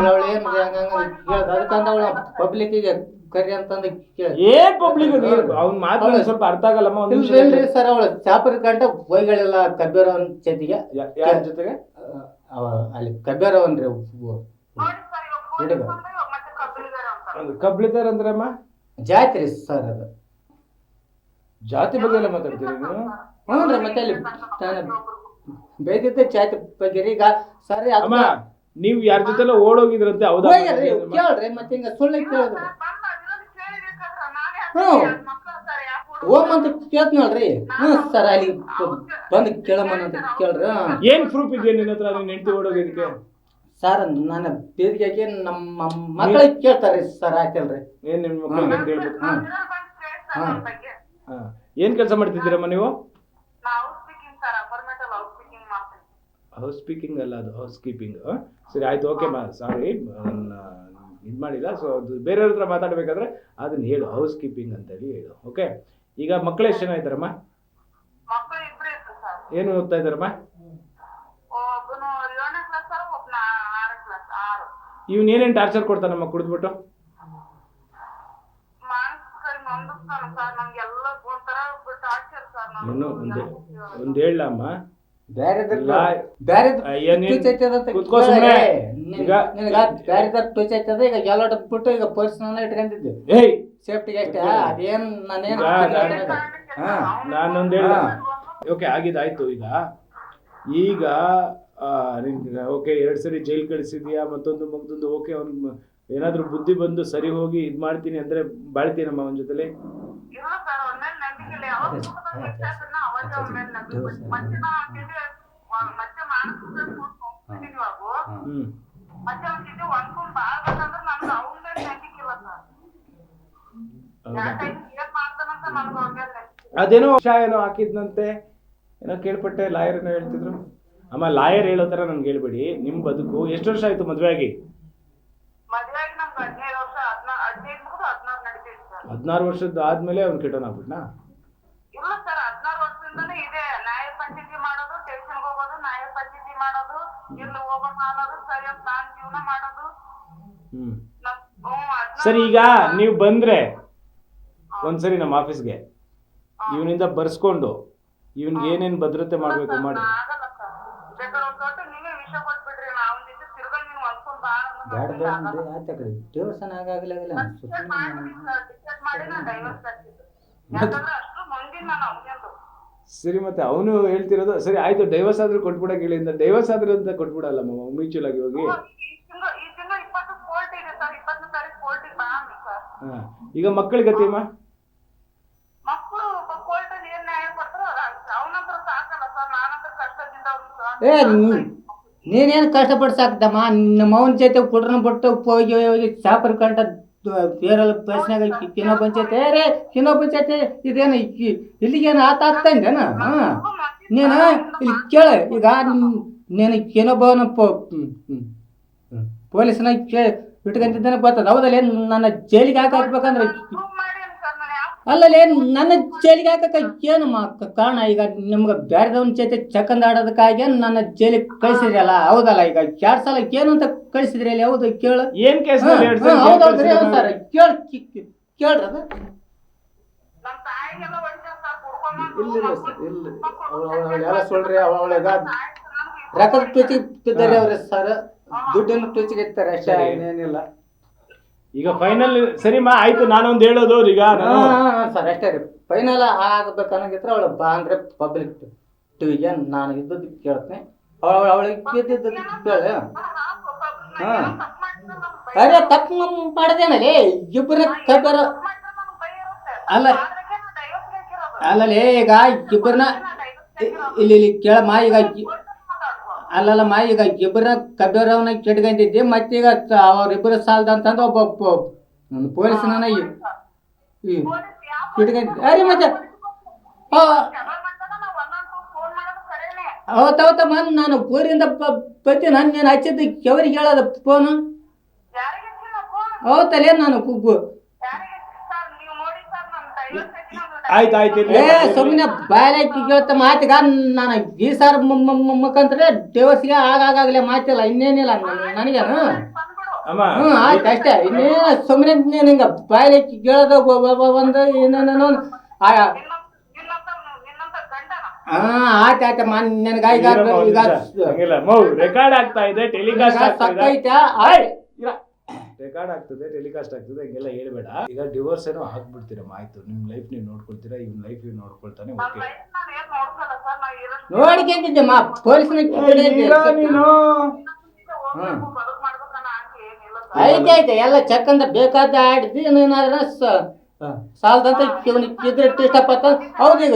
ಅವಳು ಏನು ಕೇಳ್ದ? ಅದಕ್ಕಂದ ಅವಳ ಪಬ್ಲಿಕ್ಕಿಗೆ ಕರಿ ಅಂತಂದ ಕೇಳ ಏನ್ ಪಬ್ಲಿಕ್ ಅವ್ನ ಮಾತು ಸ್ವಲ್ಪ ಅರ್ಥ ಆಗಲ್ಲಮ್ಮ ಒಂದ್ ನಿಮಿಷ ಇಲ್ರಿ ಸರ್ ಅವಳು. ಚಾಪರ್ ಗಂಟ ಹೋಗಿಳೆಲ್ಲ ಕಬ್ಬೇರವನ್ ಜೊತೆಗೆ ಯಾರ ಜೊತೆಗೆ? ಅವ ಅಲ್ಲಿ ಸರ್ ಇವಾಗ ಹುಡುಗ. ಪೊಲೀಸ್ ಬಂದ್ರೆ ಮತ್ತೆ ಕಬ್ಬಲಿದ್ದಾರೆ ಅಂತ. ಒಂದು ಕಬ್ಲಿದಾರ ಅಂದ್ರೆ ಅಮ್ಮ? ಜಾತಿ ರೀ ಸರ್ ಅದು. ಜಾತಿ ಬಗ್ಗೆ ಎಲ್ಲ ಮಾತಾಡ್ತೀರಿ ನೀವು? ಹ್ಞೂ ರೀ ಮತ್ತೆ ಅಲ್ಲಿ ತಾನು. ಬೇಯ್ದಿದ್ದ ಜಾತಿ ಬಗ್ಗೆ ಈಗ ಸರಿ ಅಮ್ಮ ನೀವು ಯಾರ ಜೊತೆಲ್ಲ ಓಡೋಗಿದ್ರಂತೆ ಹೌದಾ? ಹೋಗ್ಯಾರ್ರಿ, ಕೇಳ್ರಿ ಮತ್ತೆ ಹಿಂಗ ಸುಳ್ಳು ಕೇಳಿದ್ರಿ ನಾನೇ ಓಮ್ ಅಂತ ಕೇಳ್ತ ನೋಡ್ರಿ. ಹ್ಞೂ ಸರ್ ಅಲ್ಲಿ ಬಂದು ಕೇಳಮ್ಮನ ಅಂತ ಕೇಳ್ರಿ. ಏನ್ ಪ್ರೂಫ್ ಇದೆ ನಿನ್ನ ಹತ್ರ ನೀನ್ ಹೆಂಡತಿ ಓಡೋಗಿದ್ದಕ್ಕೆ ಸರ್ ನನ್ನ ಬೇದಿಗೆ ನಮ್ಮ ಮಕ್ಕಳಿಗೆ ಕೇಳ್ತಾರೆ ಸರ್ ಆಯ್ತಲ್ರಿ ಏನ್ ನಿಮ್ ಮಕ್ಕಳಿಗೆ ಅಂತ ಹೇಳ್ಬೇಕು? ಹಾ. ಏನ್ ಕೆಲಸ ಮಾಡ್ತಿದ್ದೀರಮ್ಮ ನೀವು ನಾ ಹೌಸ್ ಸ್ಪೀಕಿಂಗ್ ಸರ್ ಅಪರ್ಮೆಂಟಲ್ ಹೌಸ್ ಸ್ಪೀಕಿಂಗ್ ಮಾಡ್ತೀನಿ ಹೌಸ್ ಸ್ಪೀಕಿಂಗ್ ಅಲ್ಲ ಅದು ಹೌಸ್ ಕೀಪಿಂಗ್ ಸರಿ ಆಯ್ತು ಓಕೆ ಮಾ ಸಾರಿ ಇದು ಮಾಡಿಲ್ಲ. ಸೊ ಅದು ಬೇರೆಯವ್ರ ಹತ್ರ ಮಾತಾಡ್ಬೇಕಾದ್ರೆ ಅದನ್ನ ಹೇಳು ಹೌಸ್ ಕೀಪಿಂಗ್ ಅಂತೇಳಿ ಹೇಳು ಓಕೆ ಈಗ ಮಕ್ಕಳು ಎಷ್ಟು ಜನ ಇದ್ದಾರಮ್ಮ? ಏನು ಓದ್ತಾ ಇದ್ದಾರಮ್ಮ? ಇವ್ನ ಏನೇನು ಟಾರ್ಚರ್ ಕೊಡ್ತಾನಮ್ಮ ಕುಡಿದ್ಬಿಟ್ಟು? ಒಂದೇ ಒಂದು ಹೇಳಮ್ಮ ಈಗ- ಎಲ್ಲ ಬಿಟ್ಟು ಈಗ ಪರ್ಸನಲ್ ಇಟ್ಕೊಂಡಿದ್ದೆ. ಏಯ್! ಸೇಫ್ಟಿಗೆ ಅಷ್ಟೇ ಅದೇನ್ ನಾನೇನ್. ನಾನೊಂದು. ಓಕೆ ಎರಡ್ ಈಗ. ಈಗ ಓಕೆ ಎರಡು ಸರಿ ಜೈಲ್ ಕಳಿಸಿದ್ಯಾ? ಮತ್ತೊಂದು ಮತ್ತೊಂದು ಓಕೆ ಅವ್ನ ಏನಾದ್ರೂ ಬುದ್ಧಿ ಬಂದು ಸರಿ ಹೋಗಿ ಇದು ಮಾಡ್ತೀನಿ ಅಂದ್ರೆ ಬಾಳ್ತೀನಮ್ಮ ಅವನ ಜೊತೆಲಿ. ಅದೇನೋ ವಿಷ ಏನೋ ಹಾಕಿದ್ನಂತೆ. ಏನೋ ಕೇಳ್ಪಟ್ಟೆ ಲಾಯರ್ ಏನೋ ಹೇಳ್ತಿದ್ರು. ಅಮ್ಮ ಲಾಯರ್ ಹೇಳೋ ತರ ನನ್ಗೆ ಹೇಳ್ಬೇಡಿ. ನಿಮ್ ಬದುಕು ಎಷ್ಟು ವರ್ಷ ಆಯ್ತು ಮದುವೆ ಆಗಿ? ಹದಿನಾರು ವರ್ಷದ ಆದ್ಮೇಲೆ ಅವ್ನು ಕೆಟ್ಟೋನಾಗ್ಬಿಟ್ನಾ ಮಾಡೋದು ಇಲ್ಲಿ ಹೋಗೋಣ ಅನ್ನೋದು ಸರಿಯಾಗಿ ಪ್ಲಾನ್ ಜೀವನ ಮಾಡೋದು. ನಮ್- ಹ್ಮ್, ಸರಿ ಈಗ ನೀವು ಬಂದ್ರೆ ಒಂದ್ಸರಿ ನಮ್ಮ ಆಫೀಸ್ಗೆ. ಇವನಿಂದ ಬರ್ಸ್ಕೊಂಡು ಇವನ್ಗೆ ಏನೇನ್ ಭದ್ರತೆ ಮಾಡಬೇಕು ಮಾಡಿ. ಆಗಲ್ಲ ಸರ್. ಬೇಕಾದ್ರೆ ಒಂದ್ ದೊಡ್ಡ ನೀವೇ ವಿಷಯ ಕೊಟ್ಬಿಡ್ರಿ ನಾ ಅವ್ನ ಜೊತೆ ತಿರ್ಗಾ ನೀನ್ ಹೊಂದ್ಕೊಂಡ್ ಬಾ ಅನ್ನೋದು ಬ್ಯಾಡ ನನ್ಗೆ ಆಗಲ್ಲ. ಬ್ಯಾಡ ಆಯ್ತ ಕಡೆ ದೇವಸ್ಥಾನ ಆಗಾಗಲಾಗಲ್ಲ ನಾನ್ ಡಿಸೈಡ್ ಮಾಡಿದ್ದೀನಿ ಸರ್ ಡಿಸೈಡ್ ಮಾಡಿ ನಾನು ಡೈವರ್ಸ್ ಆಗ್ತಿದ್ದು. ಯಾಕಂದ್ರೆ ಅಷ್ಟು ಮುಂದಿನ ನಾನು ಅವ್ನದು ಸರಿ ಮತ್ತೆ ಅವನು ಹೇಳ್ತಿರೋದು ಸರಿ ಆಯ್ತು ಡೈವರ್ಸ್ ಆದ್ರೂ ಕೊಟ್ಬಿಡಕ್ಕೆ ಅಂತ ಡೈವರ್ಸ್ ಆದ್ರೂ ಅಂತ ಕೊಟ್ಬಿಡಲ್ಲ ಮ್ಯೂಚುವಲ್ ಆಗಿ ಹೋಗಿ. ಹಾ ಈಗ ಮಕ್ಕಳ ಗತಿಯಮ್ಮ ಏ ನೀನೇನ್ ಕಷ್ಟಪಟ್ಟು ಸಾಕ್ದಮ್ಮ? ನಿಮ್ಮ ಅವನ ಜೊತೆ ಕುಡ್ರನ್ನ ಬಿಟ್ಟು ಹೋಗಿ ಹೋಗಿ ಚಾಪರ್ ಕಂಟ ಬೇರೆಲ್ಲ ಪ್ರಶ್ನೆ ಕಿನೋ ಪಂಚಾಯತಿ ರೇ ಕಿನೋ ಪಂಚಾಯತಿ ಇದೇನು ಇಲ್ಲಿಗೆ ಇಲ್ಲಿಗೇನು ಆತ ಆಗ್ತಂದೇನ ನೀನು ಇಲ್ಲಿ ಕೇಳ. ಈಗ ನೀನ್- ನೀನು ಬನ ಪೊಲೀಸ್ನ ಕೇ ಇಟ್ಕೊಂತಿದ್ದಾನೆ ಗೊತ್ತದ. ಹೌದಲ್ಲ ಏನ್ ನನ್ನ ಜೈಲಿಗೆ ಹಾಕಿ ಹಾಕ್ಬೇಕಂದ್ರೆ ಅಲ್ಲಲ್ಲಿ ನನ್ನ ಜೈಲಿಗೆ ಹಾಕಕ್ಕೆ ಏನು ಮಾ ಕಾರಣ? ಈಗ ನಿಮ್ಗೆ ಬೇರೆದವನ ಜೊತೆ ಚಕಂದಾಡೋದಕ್ಕಾಗಿ ನನ್ನ ಜೈಲಿಗೆ ಕಳಿಸಿದ್ರಲ್ಲ ಹೌದಲ್ಲ? ಈಗ ಎರಡು ಸಲ ಏನು ಅಂತ ಕಳಿಸಿದ್ರಿ ಅಲ್ಲಿ? ಹೌದು ಕೇಳು. ಏನು ಕೇಸ್ ಹೌದೌದ್ರಿ ಸರ್. ಕೇಳ ಕೇಳ್ರಿ ಅದು. ಸರ್ ಕುಡ್ಕೊಂಬಂದು ಇಲ್ಲ ಇಲ್ಲ ಸರ್ ಇಲ್ಲ. ಮಕ್ಕಳು ಅವಳೆಲ್ಲ ಸುಳ್ರಿ ಅವಳಿಗ ಟೂಚಿಗೆ ಬಿದ್ದಾರೆ ಅವ್ರಿ ಸರ್. ದುಡ್ಡನ್ನು ಟೂಚಿಗೆ ಇರ್ತಾರೆ ಅಷ್ಟೇ ಸರಿ. ಏನಿಲ್ಲ ಈಗ ಫೈನಲ್ ಸರಿಮಾ ಆಯ್ತು ನಾನೊಂದು ಹೇಳೋದು ಈಗ ನಾನು ಸರ್ ಅಷ್ಟೇ ರೀ ಫೈನಲ್ ಆಗ್ಬೇಕು ಅನ್ನೋಂಗಿದ್ರೆ ಅವಳು ಬಾ ಅಂದ್ರೆ ಪಬ್ಲಿಕ್ ಟಿವಿಗೆ ನಾನು ಇದ್ದದ್ದು ಕೇಳ್ತೀನಿ ಅವಳು ಅವಳಿಗೆ ಇದ್ದಿದ್ದು ಕೇಳಿ ಅರೆ ತಪ್ಪು ಮಾಡದೇನಲ್ಲಿ ಇಬ್ಬರ ಕಬ್ಬರ ಅಲ್ಲ. ಅಲ್ಲಲ್ಲೇ ಈಗ ಇಬ್ಬರನ್ನ ಇಲ್ಲಿ ಇಲ್ಲಿ ಕೇಳಮ್ಮ ಈಗ ಅಲ್ಲಲ್ಲಮ್ಮ ಈಗ ಇಬ್ಬರ ಕಬ್ಬರವನ್ನ ಕೆಟ್ಕೊಂಡಿದ್ದೆ ಮತ್ತೀಗ ಈಗ ಅವ್ರಿಬ್ಬರ ಸಾಲದ ಅಂತಂದು ಒಬ್ಬ ಪೊಲೀಸ್ನ ಇಟ್ಕೊಂಡ್ ಅರೆ ಮತ್ತೆ ಅವತ್ತವತ್ತಮ್ಮ ನಾನು ಪೂರಿಂದ ಪತಿ ನಾನು ನೀನು ಹಚ್ಚಿದ್ದು ಕೆವರಿಗೆ ಹೇಳೋದ ಫೋನು? ಅವತ್ತಲ್ಲೇ ನಾನು ಕುಗ್ಗು ಆಯ್ತು ಆಯ್ತು ಏ. ಸುಮ್ಮನೆ ಬಾಯಲಾಕಿ ಕೇಳ್ತ ಮಾತಿಗ ನಾನು ಈ ಸಾರ್ ಮುಖಾಂತರ ದೇವಸ್ಗೆ ಆಗಾಗಲೇ ಮಾತಿಲ್ಲ ಇನ್ನೇನಿಲ್ಲ ನನಗೆ ಹ್ಮ್ ಆಯ್ತು ಅಷ್ಟೇ. ಇನ್ನೇನು ಸುಮ್ಮನೆ ನಿಂಗ ಬಾಯಲಾಕಿ ಕೇಳೋದು ಒಂದು ಏನೇನೋ ಹಾ ಆಯ್ತು ಆಯ್ತು ಮನ್ ನನಗ ಈಗ ರೆಕಾರ್ಡ್ ಆಗ್ತಾ ಇದೆ ಟೆಲಿಕಾಸ್ಟ್ ಆಗ್ತಾ ಇದೆ. ಆಯ್ತಾ. ಆಯ್ತು ರೆಕಾರ್ಡ್ ಆಗ್ತದೆ ಟೆಲಿಕಾಸ್ಟ್ ಆಗ್ತದೆ ಹಂಗೆಲ್ಲ ಹೇಳ್ಬೇಡ. ಈಗ ಡಿವೋರ್ಸ್ ಏನೋ ಹಾಕ್ಬಿಡ್ತೀರಮ್ಮ ಆಯ್ತು. ನಿಮ್ ಲೈಫ್ ನೀವು ನೋಡ್ಕೊಳ್ತೀರಾ ಇವ್ನ ಲೈಫ್ ಇವ್ ನೋಡ್ಕೊಳ್ತಾನೆ ಓಕೆ ನೋಡ್ಕೊಂತಿದ್ದಮ್ಮ ಪೊಲೀಸ್ನ ನೀನು ಐತೆ ಐತೆ ಎಲ್ಲ ಚೆಕ್ ಅಂತ ಬೇಕಾದ ಆಡಿದ್ವಿ ಏನಾದ್ರ ಸಾಲದಂತ ಇವನಿಗೆ ಇದ್ರೆ ಇಷ್ಟಪತ್ತ ಹೌದು ಈಗ.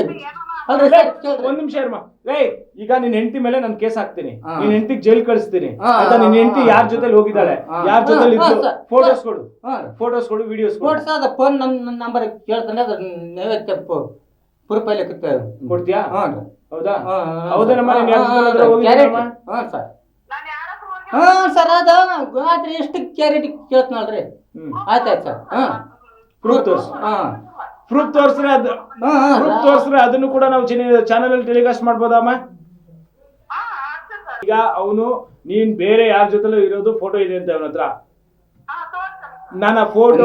ಅಲ್ರಿ ಸರ್. ಒಂದ್ ನಿಮಿಷ ಇರಮ್ಮ ಏಯ್ ಈಗ ನಿನ್ ಹೆಂಡತಿ ಮೇಲೆ ನಾನು ಕೇಸ್ ಹಾಕ್ತೀನಿ. ನಿನ್ ಹೆಂಡತಿಗೆ ಜೈಲ್ ಕಳಿಸ್ತೀನಿ. ಅಂತ ನಿನ್ ಹೆಂಡತಿ ಯಾರ ಜೊತೆಲಿ ಹೋಗಿದ್ದಾಳೆ? ಯಾರ ಹಾ, ಫೋಟೋಸ್ ಕೊಡು. ಹಾ. ಫೋಟೋಸ್ ಕೊಡು ವಿಡಿಯೋಸ್ ಕೊಡು. ಸರ್ ಅದ ಫೋನ್ ನನ್ನ ನಂಬರ್ ಕೇಳ್ತಾನೆ ಅದ್ರ ನೈವೇದ್ಯ ಪುರುಪಲ್ಲಿ ಕೊಡ್ತೀಯಾ? ಹಾಂ ಹೌದಾ? ಹೌದೇನಮ್ಮ ಜೊತೆ? ಹಾಂ ಸರ್. ಹಾಂ ಸರ್. ಅದು. ಆದ್ರೆ ಎಷ್ಟು ಕ್ಯಾರಿಟಿ ಕೇಳ್ತಾನಲ್ರಿ? ಹ್ಮ್. ಆಯ್ತಾಯ್ತು ಸರ್. ಹಾ. ಪ್ರೂಫ್ ತೋರ್ಸು. ಹಾಂ. ಪ್ರೂಫ್ ತೋರಿಸ್ರೆ ಅದು ಪ್ರೂಫ್ ತೋರ್ಸ್ರೆ ಅದನ್ನು ಕೂಡ ನಾವು ಚಾನಲ್ ಅಲ್ಲಿ ಟೆಲಿಕಾಸ್ಟ್ ಮಾಡ್ಬೋದಮ್ಮ ಈಗ ಅವನು ನೀನ್ ಬೇರೆ ಯಾರ ಜೊತೆಲೂ ಇರೋದು ಫೋಟೋ ಇದೆ ಅಂತ ಅವನ ಹತ್ರ. ನನ್ನ ಫೋಟೋ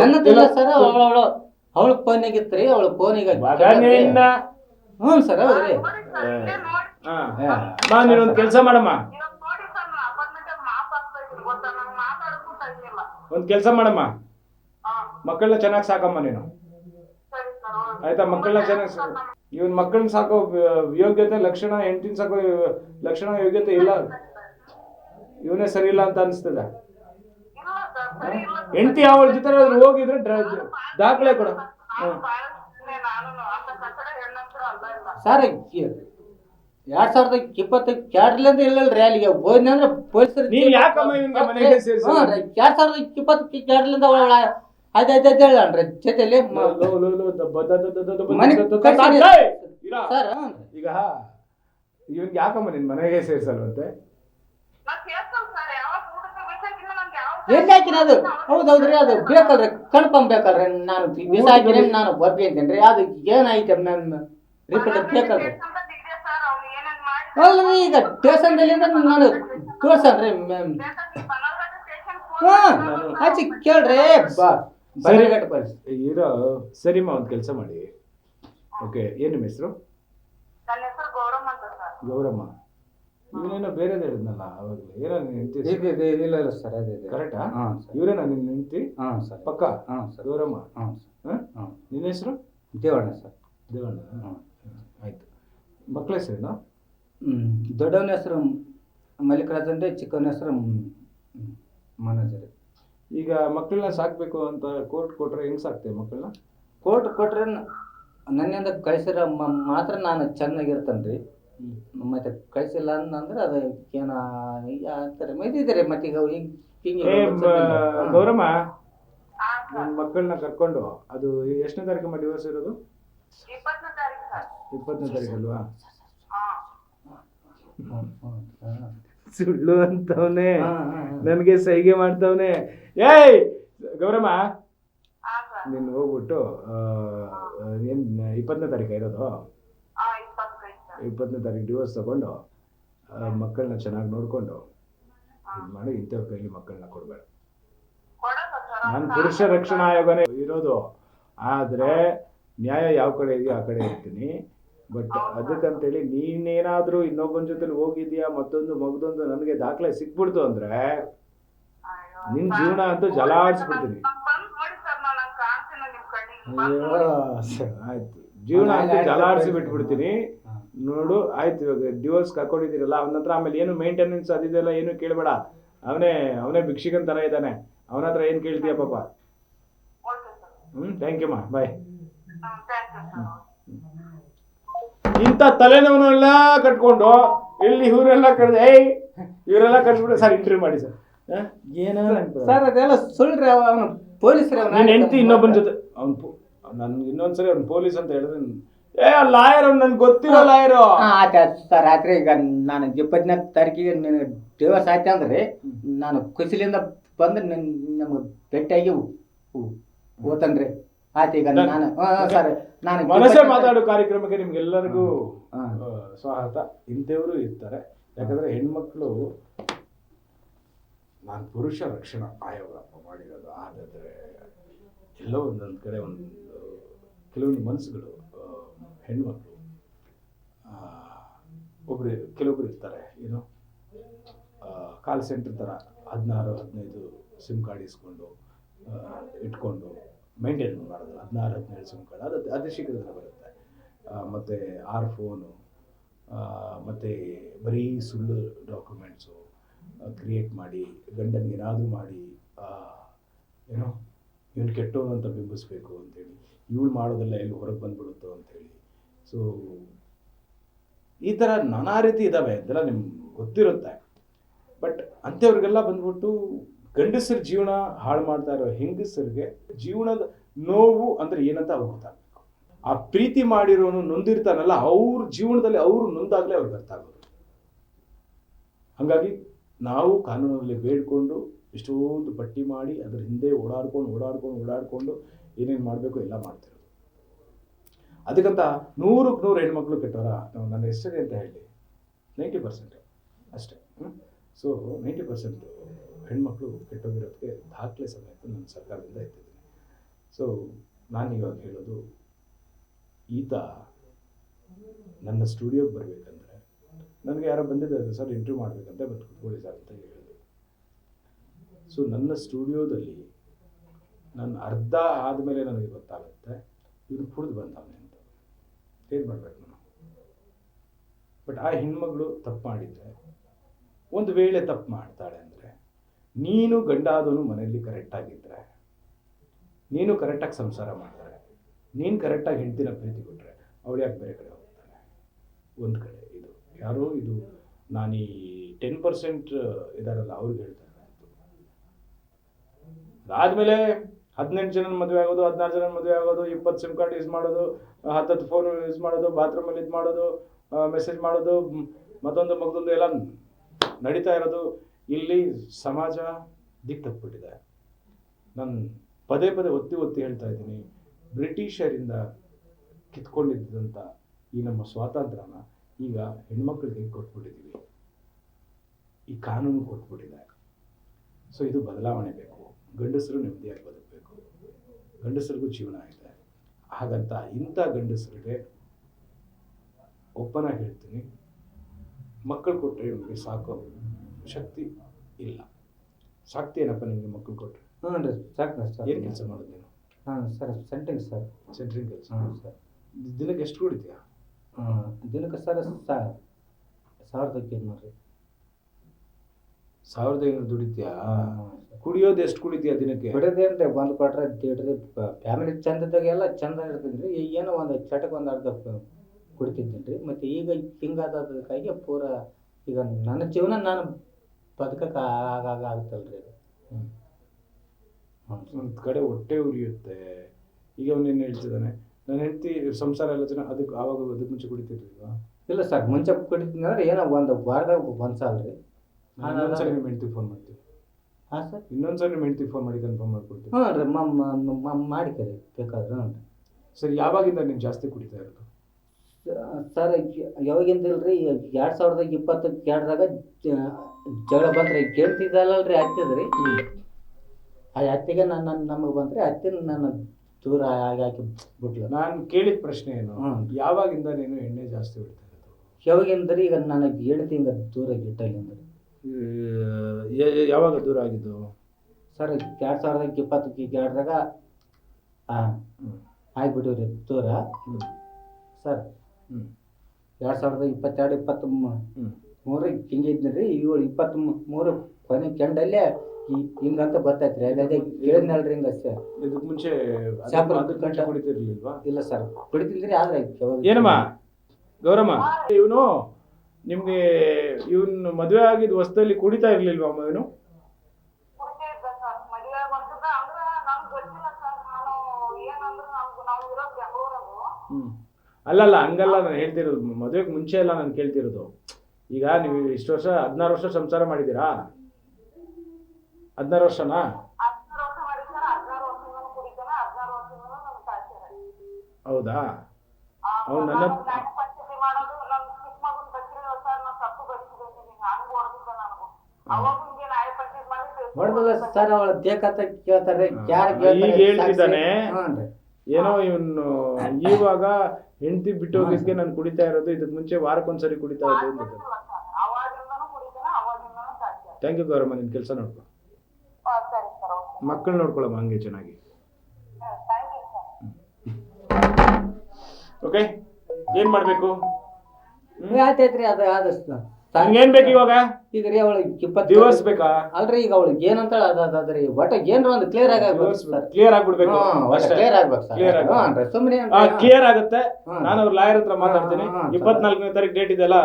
ಅವಳು ಅವಳು ಅವಳ ಫೋನಿಗೆ ಇತ್ತು ರೀ ಅವಳ ಫೋನಿಗೆ ಹ್ಞೂ ಸರ್ ಹೌದ್ರಿ. ಬಾ ನೀನೊಂದು ಕೆಲಸ ಮಾಡಮ್ಮ. ಒಂದು ನೋಡಿ ಸರ್ ಅಪಾರ್ಟ್ಮೆಂಟ್ ಅಲ್ಲಿ ಮಾತಾಡ್ತಾ ಗೊತ್ತಾ ನಂಗೆ ಮಾತಾಡಕ್ಕೂ ಟೈಮ್ ಇಲ್ಲ. ಒಂದ್ ಕೆಲಸ ಮಾಡಮ್ಮ. ಮಕ್ಕಳನ್ನ ಚೆನ್ನಾಗಿ ಸಾಕಮ್ಮ ನೀನು. ಆಯ್ತಾ ಮಕ್ಕಳನ್ನ ಚೆನ್ನಾಗಿ ಇವನ್ ಮಕ್ಕಳನ್ನ ಸಾಕೋ ಯೋಗ್ಯತೆ ಲಕ್ಷಣ ಹೆಂಡತಿನ ಸಾಕೋ ಲಕ್ಷಣ ಯೋಗ್ಯತೆ ಇಲ್ಲ. ಇವನೇ ಸರಿ ಇಲ್ಲ ಅಂತ ಅನಿಸ್ತದೆ. ಇಲ್ಲ. ಹೆಂಡತಿ ಅವಳ ಜೊತೆ ಹೋಗಿದ್ರೆ ಡ್ರ- ದಾಖಲೆ ಕೊಡು. ಇಲ್ಲ ಸರ್ ಎರಡ್ ಸಾವಿರದ ಇಪ್ಪತ್ತು ಕ್ಯಾಡ್ಲಿಂದ ಇಲ್ಲಲ್ರಿ ಅಲ್ಲಿಗೆ. ಹೋದ್ನಿ ಅಂದ್ರೆ ಪೊಲೀಸರು ಯಾಕಮ್ಮ ಮನೆಗೆ ಎರಡ್ ಸಾವಿರದ ಇಪ್ಪತ್ತು ಕ್ಯಾಡ್ಲಿಂದ ಹೇಳಣ್ರಿ ಜೊತೆಲಿ. ಸರ್ ಈಗ ಇವನ್ಗೆ ಯಾಕಮ್ಮ ನಿನ್ ಮನೆಗೆ ಸೇರ್ಸಲ್ವಂತೆ ಎಲ್ಲಿ ಹಾಕಿನ ಅದು ಹೌದೌದ್ರಿ ಅದು ಬೇಕಲ್ರಿ ಕನ್ಫರ್ಮ್ ಬೇಕಲ್ರಿ ನಾನು ಹಾಕಿನಿ ನಾನು ಅಂತೇನ್ರಿ ಅದು ಏನಾಯ್ತು ಮ್ಯಾಮ್ ರಿಪೀಟ್ ಬೇಕಲ್ರಿ ಅಲ್ಲ ಈಗ ಸ್ಟೇಷನ್ದಲ್ಲಿ ನಾನು ತೋರ್ಸನ್ರಿ ಮ್ಯಾಮ್ ಹಾ ಹಚ್ಚಿ ಕೇಳ್ರಿ ಬಾ ಇರೋ ಸರಿಮ್ಮ ಒಂದು ಕೆಲಸ ಮಾಡಿ. ಓಕೆ ಏನು ನಿಮ್ಮ ಹೆಸರು? ನನ್ನ ಹೆಸರು ಗೌರಮ್ಮ ಅಂತ ಸರ್. ಗೌರಮ್ಮ. ಇವನೇನೋ ಬೇರೆದು ಹೇಳಿದ್ನಲ್ಲ ಅವಾಗಲೇ. ಏನೋ ನೀನು ಹೆಂಡತಿ ಇಲ್ಲ ಇಲ್ಲ ಸರ್ ಅದೇ ಕರೆಕ್ಟಾ ಹಾಂ ಇವರೇನಾ ನಿನ್ನ ಹೆಂಡತಿ? ಹಾಂ ಸರ್. ಪಕ್ಕ? ಹಾಂ ಸರ್. ಗೌರಮ್ಮ? ಹಾಂ ಸರ್. ಹಾಂ? ನಿನ್ನ ಹೆಸರು? ದೇವಣ್ಣ ಸರ್. ದೇವಣ್ಣ. ಹಾಂ. ಆಯ್ತು. ಮಕ್ಕಳ ಹೆಸರೇನು? ಹ್ಞೂ ದೊಡ್ಡವನ ಹೆಸರು ಮಲ್ಲಿಕರಾಜ್ ಅಂದ್ರೆ ಚಿಕ್ಕವನ ಹೆಸರು ಮನೋಜ್ ರೀ. ಈಗ ಮಕ್ಕಳನ್ನ ಸಾಕ್ಬೇಕು ಅಂತ ಕೋರ್ಟ್ ಕೊಟ್ರೆ ಹೆಂಗ್ ಸಾಕ್ತೇವೆ ಮಕ್ಕಳನ್ನ? ಕೋರ್ಟ್ ಕೊಟ್ರೆ ನನ್ನಿಂದ ಕಳಿಸಿರ ಮಾತ್ರ ನಾನು ಚೆನ್ನಾಗಿರ್ತೇನೆ ರೀ ಮತ್ತೆ ಕಳಿಸಿಲ್ಲ ಅಂತಂದ್ರೆ ಅದು ಏನ ಅಂತಾರೆ ಮೈದಿದ್ದಾರೆ ಮತ್ತೆ ಈಗ ಹಿಂಗ್ ಹಿಂಗೆ ಗೌರಮ್ಮ ನನ್ನ ಮಕ್ಕಳನ್ನ ಕರ್ಕೊಂಡು ಅದು ಎಷ್ಟನೇ ತಾರೀಕು ಡಿವೋರ್ಸ್ ಇರೋದು? ಇಪ್ಪತ್ತನೇ ತಾರೀಕು ಅಲ್ವಾ ಹಾ. ಸುಳ್ಳು ಅಂತವನೇ. ನನಗೆ ಸೈಗೆ ಮಾಡ್ತವನೆ. ಏಯ್ ಗೌರಮ್ಮ. ನೀನು ಹೋಗ್ಬಿಟ್ಟು ಆ, ಏನ್ ಇಪ್ಪತ್ತನೇ ತಾರೀಕು ಇರೋದು? ಇಪ್ಪತ್ತನೇ ತಾರೀಕು ಡಿವೋರ್ಸ್ ತಗೊಂಡು ಆ, ಮಕ್ಕಳನ್ನ ಚೆನ್ನಾಗಿ ನೋಡ್ಕೊಂಡು ಇದು ಮಾಡಿ ಇಂಥವ್ರ ಕೈಲಿ ಮಕ್ಕಳನ್ನ ಕೊಡಬೇಡ. ನಾನು ಪುರುಷ ರಕ್ಷಣಾ ಆಯೋಗನೇ ಇರೋದು. ಆದ್ರೆ ನ್ಯಾಯ ಯಾವ ಕಡೆ ಇದೆಯೋ ಆ ಕಡೆ ಇರ್ತೀನಿ. ಬಟ್ ಅದಕ್ಕಂತೇಳಿ ನೀನೇನಾದ್ರೂ ಇನ್ನೊಬ್ಬನ ಜೊತೆಲಿ ಹೋಗಿದ್ಯಾ ಮತ್ತೊಂದು ಮಗದೊಂದು ನನಗೆ ದಾಖಲೆ ಸಿಕ್ಬಿಡ್ತು ಅಂದ್ರೆ ನಿನ್ ಜೀವನ ಅಂತೂ ಜಲಾಡ್ಸ್ಬಿಡ್ತೀನಿ. ಆಯ್ತು. ಜೀವನ ಅಂತೂ ಜಲಾಡ್ಸಿ ಬಿಟ್ಬಿಡ್ತೀನಿ. ನೋಡು ಆಯ್ತು ಇವಾಗ ಡಿವೋರ್ಸ್ ಕರ್ಕೊಂಡಿದ್ದೀರಲ್ಲ ಅವನ ಹತ್ರ ಆಮೇಲೆ ಏನು ಮೇಂಟೆನೆನ್ಸ್ ಅದಿದೆಲ್ಲ ಏನು ಕೇಳಬೇಡ. ಅವನೇ ಅವನೇ ಭಿಕ್ಷಿಕನ್ ತರ ಇದ್ದಾನೆ. ಅವನ ಹತ್ರ ಏನು ಕೇಳ್ತೀಯ ಪಾಪ? ಹ್ಮ್ ಥ್ಯಾಂಕ್ ಯು ಮಾ. Bye hmm thank you sir. ಇಂಥ ತಲೆನೋವನ್ನೆಲ್ಲ ಕಟ್ಕೊಂಡು ಇಲ್ಲಿ ಇವರೆಲ್ಲ ಕಡ್ದು ಏಯ್ ಇವರೆಲ್ಲ ಕಟ್ಬಿಟ್ಟು ಸರ್ ಇಂಟರ್ವ್ಯೂ ಮಾಡಿ ಸರ್. ಏನೋ ಸರ್ ಅದೆಲ್ಲ ಸುಳ್ಳ್ರಿ ಅವನು ಪೊಲೀಸ್ರಿ ನನ್ನ ಹೆಂಡತಿ ಇನ್ನೊಬ್ಬನ ಜೊತೆ. ಅವ್ನು ನನ್ ಇನ್ನೊಂದ್ಸರಿ ಅವ್ನು ಪೊಲೀಸ್ ಅಂತ ಹೇಳಿದ್ರೆ ಏ ಲಾಯರ್ ಅವ್ನು ನನ್ಗೆ ಗೊತ್ತಿರೋ ಲಾಯರು. ಆಯ್ತು ಆಯ್ತು ಸರ್. ರಾತ್ರಿ ಈಗ ನಾನು ಇಪ್ಪತ್ತನೇ ತಾರೀಕಿಗೆ ನಿನಗೆ ಡಿವೋರ್ಸ್ ಆಯ್ತು ಅಂದ್ರೆ ನಾನು ಖುಷಿಲಿಂದ ಬಂದು ನಮ್ಗೆ ಭೇಟಿಯಾಗಿ ಓದ್ತಾನ್ರಿ ಆಯ್ತು ಈಗ ನಾನು ಸರಿ. ನಾನು ಮನಸ್ಸೇ ಮಾತಾಡೋ ಕಾರ್ಯಕ್ರಮಕ್ಕೆ ನಿಮ್ಗೆಲ್ಲರಿಗೂ. ಸ್ವಾಗತ. ಇಂಥವರು ಇರ್ತಾರೆ. ಯಾಕಂದ್ರೆ ಹೆಣ್ಮಕ್ಳು ನಾನು ಪುರುಷ ರಕ್ಷಣಾ ಆಯೋಗ ಮಾಡಿರೋದು. ಆದರೆ ಎಲ್ಲೋ ಒಂದೊಂದು ಕಡೆ ಒಂದು ಕೆಲವೊಂದು ಮನಸ್ಸುಗಳು ಹೆಣ್ಮಕ್ಳು ಒಬ್ರು ಕೆಲವೊಬ್ರು ಇರ್ತಾರೆ ಏನು ಕಾಲ್ ಸೆಂಟರ್ ಥರ ಹದಿನಾರು ಹದಿನೈದು ಸಿಮ್ ಕಾರ್ಡ್ ಇಸ್ಕೊಂಡು ಇಟ್ಕೊಂಡು ಮೇಂಟೈನ್ ಮಾಡೋದು. ಹದಿನಾರು, ಹದಿನೇಳು ಸಿಮ್ ಕಾರ್ಡ್ ಅದು ಅತಿ ಶೀಘ್ರದಲ್ಲಿ ಬರುತ್ತೆ. ಮತ್ತು ಆರ್ ಫೋನು ಮತ್ತು ಬರೀ ಸುಳ್ಳು ಡಾಕ್ಯುಮೆಂಟ್ಸು ಕ್ರಿಯೇಟ್ ಮಾಡಿ, ಗಂಡನಿಗೆ ಏನಾದರೂ ಮಾಡಿ ಏನೋ, ಇವನು ಕೆಟ್ಟವನು ಅಂತ ಬಿಂಬಿಸ್ಬೇಕು ಅಂತೇಳಿ. ಇವಳು ಮಾಡೋದೆಲ್ಲ ಎಲ್ಲಿ ಹೊರಗೆ ಬಂದುಬಿಡುತ್ತೋ ಅಂತೇಳಿ. ಸೊ ಈ ಥರ ನಾನಾ ರೀತಿ ಇದ್ದಾವೆ ಅದೆಲ್ಲ ನಿಮ್ಗೆ ಗೊತ್ತಿರುತ್ತೆ. ಬಟ್ ಅಂಥವ್ರಿಗೆಲ್ಲ ಬಂದ್ಬಿಟ್ಟು ಗಂಡಸರ ಜೀವನ ಹಾಳು ಮಾಡ್ತಾ ಇರೋ ಹೆಂಗಸರಿಗೆ ಜೀವನದ ನೋವು ಅಂದ್ರೆ ಏನಂತ ಅವ್ರು ಆ ಪ್ರೀತಿ ಮಾಡಿರೋನು ನೊಂದಿರ್ತಾನಲ್ಲ, ಅವ್ರ ಜೀವನದಲ್ಲಿ ಅವರು ನೊಂದಾಗಲೇ ಅವ್ರಿಗೆ ಅರ್ಥ ಆಗೋದು ಹಾಗಾಗಿ ನಾವು ಕಾನೂನಲ್ಲಿ ಬೇಡ್ಕೊಂಡು ಎಷ್ಟೊಂದು ಪಟ್ಟಿ ಮಾಡಿ ಅದ್ರ ಹಿಂದೆ ಓಡಾಡ್ಕೊಂಡು ಓಡಾಡ್ಕೊಂಡು ಓಡಾಡ್ಕೊಂಡು ಏನೇನು ಮಾಡಬೇಕು ಎಲ್ಲ ಮಾಡ್ತಿರೋದು. ಅದಕ್ಕಂತ ನೂರಕ್ಕೆ ನೂರು ಹೆಣ್ಮಕ್ಳು ಕೆಟ್ಟವರ? ನನ್ನ ಎಷ್ಟಿದೆ ಅಂತ ಹೇಳಿ. ನೈಂಟಿ ಪರ್ಸೆಂಟ್ ಅಷ್ಟೇ. ಸೊ ನೈಂಟಿ ಪರ್ಸೆಂಟ್ ಹೆಣ್ಮಕ್ಳು ಕೆಟ್ಟೋಗಿರೋದಕ್ಕೆ ದಾಖಲೆ ಸಮೇತ ನನ್ನ ಸರ್ಕಾರದಿಂದ ಎತ್ತಿದ್ದೀನಿ ಸೊ ನಾನು ಇವಾಗ ಹೇಳೋದು, ಈತ ನನ್ನ ಸ್ಟುಡಿಯೋಗೆ ಬರಬೇಕಂದ್ರೆ ನನಗೆ ಯಾರೋ ಬಂದಿದ್ದಾರೆ, ಸರ್ ಇಂಟ್ರ್ಯೂ ಮಾಡಬೇಕಂತ, ಬಂದು ಕೂತ್ಕೊಳ್ಳಿ ಸರ್, ಅಂತ ಹೇಳಿದ್ರು ಸೊ ನನ್ನ ಸ್ಟುಡಿಯೋದಲ್ಲಿ ನನ್ನ ಅರ್ಧ ಆದಮೇಲೆ ನನಗೆ ಗೊತ್ತಾಗುತ್ತೆ, ಇವನು ಕುಡಿದು ಬಂದವನೇ ಅಂತ. ಏನು ಮಾಡಬೇಕು ನಾನು? ಬಟ್ ಆ ಹೆಣ್ಮಗಳು ತಪ್ಪು ಮಾಡಿದರೆ, ಒಂದು ವೇಳೆ ತಪ್ಪು ಮಾಡ್ತಾಳೆ ಅಂದರೆ ನೀನು ಗಂಡಾದವನು ಮನೆಯಲ್ಲಿ ಕರೆಕ್ಟಾಗಿದ್ದರೆ ನೀನು ಕರೆಕ್ಟಾಗಿ ಸಂಸಾರ ಮಾಡ್ತಾರೆ ನೀನು ಕರೆಕ್ಟಾಗಿ ಹೆಂಡ್ತಿನ ಪ್ರೀತಿ ಕೊಟ್ಟರೆ ಅವಳು ಯಾಕೆ ಬೇರೆ ಕಡೆ ಹೋಗ್ತಾರೆ ಒಂದು ಕಡೆ ಇದು. ಯಾರೋ ಇದು, ನಾನು ಈ ಟೆನ್ ಪರ್ಸೆಂಟ್ ಇದಾರಲ್ಲ, ಅವ್ರಿಗೆ ಹೇಳ್ತಾರೆ. ಅದಾದಮೇಲೆ ಹದಿನೆಂಟು ಜನ ಮದುವೆ ಆಗೋದು, ಹದಿನಾರು ಜನ ಮದುವೆ ಆಗೋದು, ಇಪ್ಪತ್ತು ಸಿಮ್ ಕಾರ್ಡ್ ಯೂಸ್ ಮಾಡೋದು, ಹತ್ತತ್ತು ಫೋನ್ ಯೂಸ್ ಮಾಡೋದು ಬಾತ್ರೂಮಲ್ಲಿ ಇದು ಮಾಡೋದು ಮೆಸೇಜ್ ಮಾಡೋದು ಮತ್ತೊಂದು ಮಗದೊಂದು ಎಲ್ಲ ನಡೀತಾ ಇರೋದು. ಇಲ್ಲಿ ಸಮಾಜ ದಿಕ್ಕು ತಪ್ಪಿಬಿಟ್ಟಿದೆ ನಾನು ಪದೇ ಪದೇ ಒತ್ತಿ ಒತ್ತಿ ಹೇಳ್ತಾ ಇದ್ದೀನಿ, ಬ್ರಿಟಿಷರಿಂದ ಕಿತ್ಕೊಂಡಿದ್ದಂಥ ಈ ನಮ್ಮ ಸ್ವಾತಂತ್ರ್ಯನ ಈಗ ಹೆಣ್ಮಕ್ಳಿಗೆ ಕೊಟ್ಬಿಟ್ಟಿದ್ದೀವಿ ಈ ಕಾನೂನು ಕೊಟ್ಬಿಟ್ಟಿದೆ. ಸೊ ಇದು ಬದಲಾವಣೆ ಬೇಕು. ಗಂಡಸರು ನೆಮ್ಮದಿಯಾಗಿ ಬದುಕಬೇಕು. ಗಂಡಸರಿಗೂ ಜೀವನ ಇದೆ ಹಾಗಂತ ಇಂಥ ಗಂಡಸರಿಗೆ ಒಪ್ಪನಾಗಿ ಹೇಳ್ತೀನಿ. ಮಕ್ಕಳು ಕೊಟ್ಟರೆ ನಿಮಗೆ ಸಾಕೋ. ಶಕ್ತಿ ಇಲ್ಲ. ಸಾಕ್ತಿ ಏನಪ್ಪ ನಿಮಗೆ ಮಕ್ಕಳು ಕೊಟ್ಟರೆ ಹ್ಞೂ ರೀ ಸಾಕು ಸರ್ ಏನು ಕೆಲಸ ಮಾಡೋದು ನೀನು? ಹಾಂ ಸರ್ ಸೆಂಟ್ರಿಂಗ್ ಸರ್. ಸೆಂಟ್ರಿಂಗ್ ಕೆಲಸ? ಹಾಂ ಸರ್. ದಿನಕ್ಕೆ ಎಷ್ಟು ಕುಡಿತೀಯ ಹಾಂ ದಿನಕ್ಕೆ ಸರ್ ಸಾವಿರದ ಐದು ನೋಡ್ರಿ ಸಾವಿರದ ಐನೂರು ದುಡಿತೀಯಾ? ಕುಡಿಯೋದು ಎಷ್ಟು ಕುಡಿತೀಯಾ ದಿನಕ್ಕೆ? ಬಿಡದೆ ಅಂದರೆ ಒಂದು ಕೊಟ್ರೆ ದಿಡ್ರಿ ಫ್ಯಾಮಿಲಿ ಚಂದದಾಗೆಲ್ಲ ಚಂದ ರೀ. ಈಗ ಏನೋ ಒಂದು ಚಟಕ್ಕೆ ಒಂದು ಅರ್ಧ ಕುಡಿತಿದ್ದೀನಿ ರೀ. ಮತ್ತು ಈಗ ಹಿಂಗಾದಕ್ಕಾಗಿ ಪೂರ ಈಗ ನನ್ನ ಜೀವನ ನಾನು ಬದುಕಕ್ಕೆ ಆಗಾಗ ಆಗುತ್ತಲ್ರಿ ಅದು. ಹ್ಞೂ ಒಂದು ಕಡೆ ಹೊಟ್ಟೆ ಉರಿಯುತ್ತೆ. ಈಗ ಅವನೇನು ಹೇಳ್ತಿದ್ದಾನೆ? ನಾನು ಹೆಂಡತಿ ಸಂಸಾರ ಎಲ್ಲ ಜನ ಅದಕ್ಕೆ ಆವಾಗ ಅದಕ್ಕೆ ಮುಂಚೆ ಕುಡಿತಿರ್ಲಿಲ್ವಾ ಇಲ್ಲ ಸರ್ ಮುಂಚೆ ಕುಡಿತೀನಿ ಅಂದ್ರೆ ಏನೋ ಒಂದು ವಾರದಾಗ ಒಂದು ಸಾಲ ರೀ ನಾನು ಇನ್ನೊಂದ್ಸರಿ ನಿಮ್ಮ ಹೆಂಡತಿ ಫೋನ್ ಮಾಡ್ತೀವಿ ಹಾಂ ಸರ್? ಇನ್ನೊಂದ್ಸರಿ ನಿಮ್ಮ ಹೆಂಡತಿ ಫೋನ್ ಮಾಡಿ ಕನ್ಫರ್ಮ್ ಮಾಡ್ಕೊಡ್ತೀವಿ ಹ್ಞೂ ರೀ ಮಮ್ಮ ಮಾಡಿಕರಿ ಬೇಕಾದ್ರೆ ಹ್ಞೂ ರೀ ಸರಿ ಯಾವಾಗಿಂದ ನೀನು ಜಾಸ್ತಿ ಕುಡಿತಾ ಇರೋದು? ಸರ್ ಯಾವಾಗಿಂದ ಇಲ್ರಿ ಎರಡು ಸಾವಿರದ ಇಪ್ಪತ್ತಕ್ಕೆ ಎರಡರಾಗ ಜಗಳ ಬಂದ್ರೆ ಕೇಳ್ತಿದ್ದಲ್ಲಲ್ರಿ ಅತ್ತಿದ್ರಿ ಆ ಅತ್ತಿಗೆ ನನ್ನ ನಮಗೆ ಬಂದ್ರೆ ಅತ್ತಿನ ನನ್ನ ದೂರ ಆಗಿ ಹಾಕಿ ಬಿಟ್ಲು ನಾನು ಕೇಳಿದ ಪ್ರಶ್ನೆ ಏನು. ಯಾವಾಗಿಂದ ನೀನು ಎಣ್ಣೆ ಜಾಸ್ತಿ ಬಿಡ್ತಾ ಇರೋದು ಯಾವಾಗಿಂದ್ರಿ ಈಗ ನನಗೆ ಹೇಳ್ತಿ ಹಿಂಗೆ ದೂರ ಗಿಟ್ಟಲ್ಲಿಂದ ಯಾವಾಗ ದೂರ ಆಗಿದ್ದು ಸರ್ ಎರಡು ಸಾವಿರದ ಇಪ್ಪತ್ತಕ್ಕೆ ಎರಡ್ರಾಗ ಹಾಂ. ಆಗಿಬಿಟ್ಟಿವ್ರಿ ದೂರ. ಸರ್. ಎರಡು ಸಾವಿರದ ಇಪ್ಪತ್ತೆರಡು ಇಪ್ಪತ್ತ್. ಮೂರಕ್ಕೆ ಹಿಂಗೆ ಇದ್ನಿ ಏಳು ಇಪ್ಪತ್ತ್ ಮೂರು ಕೊನೆ ಕೆಂಡಲ್ಲೇ ಹಿಂಗಂತ ಹಿಂಗಂತ ಗೊತ್ತಾಯ್ತ್ರಿ ಅದೇ ಕೇಳಿದ್ನಲ್ರಿ ಹಿಂಗ ಅಷ್ಟೇ ಇದಕ್ಕೆ ಮುಂಚೆ ಅದಕ್ಕೆ- ಗಂಟೆ. ಕುಡಿತಿರ್ಲಿಲ್ವಾ? ಇಲ್ಲ ಸರ್ ಕುಡಿತಿಲ್ರಿ ಆದ್ರೆ ಏನಮ್ಮ? ಗೌರಮ್ಮ ಇವನು ನಿಮ್ಗೆ ಇವನ್ ಮದುವೆ ಆಗಿದ್ ಹೊಸದಲ್ಲಿ ಕುಡಿತಾ ಇರ್ಲಿಲ್ವಾ ಅಮ್ಮ ಇವನು ಅಲ್ಲಲ್ಲ ಹಂಗಲ್ಲ ನಾನು ಹೇಳ್ತಿರೋದು ಮದುವೆಗೆ ಮುಂಚೆ ಎಲ್ಲ ನಾನು ಕೇಳ್ತಿರೋದು. ಈಗ ನೀವು ಇಷ್ಟು ವರ್ಷ ಹದಿನಾರು ವರ್ಷ ಸಂಸಾರ ಮಾಡಿದ್ದೀರಾ? ಹದಿನಾರು ವರ್ಷನಾ? ಹೌದಾ? ಅವ್ನು ನನ್ನ- ಸರ್ ಅವಳ ದೇಹ ಕೇಳ್ತಾರೆ ಯಾರು ಈಗ ಹೇಳ್ತಿದ್ದಾನೆ. ಏನೋ ಇವನು ಇವಾಗ ಹೆಂಡತಿ ಬಿಟ್ಟು ಹೋಗಿದ್ಕೆ ನಾನು ಕುಡಿತಾ ಇರೋದು ಇದಕ್ಕೆ ಮುಂಚೆ ವಾರಕ್ಕೊಂದ್ಸರಿ ಕುಡಿತಾ ಇರೋದು ಅಂತ ಥ್ಯಾಂಕ್ ಯು ಗೌರಮ್ಮ ನಿನ್ ಕೆಲಸ ನೋಡ್ಕೊ. ಸರಿ ಸರ್ ಮಕ್ಕಳು ನೋಡ್ಕೊಳಮ್ಮ ಹಂಗೆ ಚೆನ್ನಾಗಿ. Thank you sir. ಓಕೆ ಏನ್ ಮಾಡ್ಬೇಕು? ಆಯ್ತೈತ್ರಿ ಅದು ಆದಷ್ಟು. ಏನ್ ಬೇಕು ಇವಾಗ? ಈಗ ರೀ ಅವಳಿಗೆ ಇಪ್ಪತ್ತು ದಿವಸ ಬೇಕಾ? ಅಲ್ರಿ ಈಗ ಅವಳಿಗೆ ಏನಂತ ಅದ ಅದ್ರಿ ಒಟ್ಟ ಏನ್ರ ಒಂದು ಕ್ಲಿಯರ್ ಆಗಬೇಕು ಸರ್ ಕ್ಲಿಯರ್ ಆಗ್ಬಿಡ್ಬೇಕು. ಕ್ಲಿಯರ್ ಆಗ್ಬೇಕು ಸುಮ್ಮನೆ ಕ್ಲಿಯರ್ ಆಗುತ್ತೆ. ನಾನು ಅವ್ರ ಲಾಯರ್ ಹತ್ರ ಮಾತಾಡ್ತೀನಿ. ಇಪ್ಪತ್ನಾಲ್ಕನೇ ತಾರೀಕು ಡೇಟ್ ಇದೆಯಲ್ಲ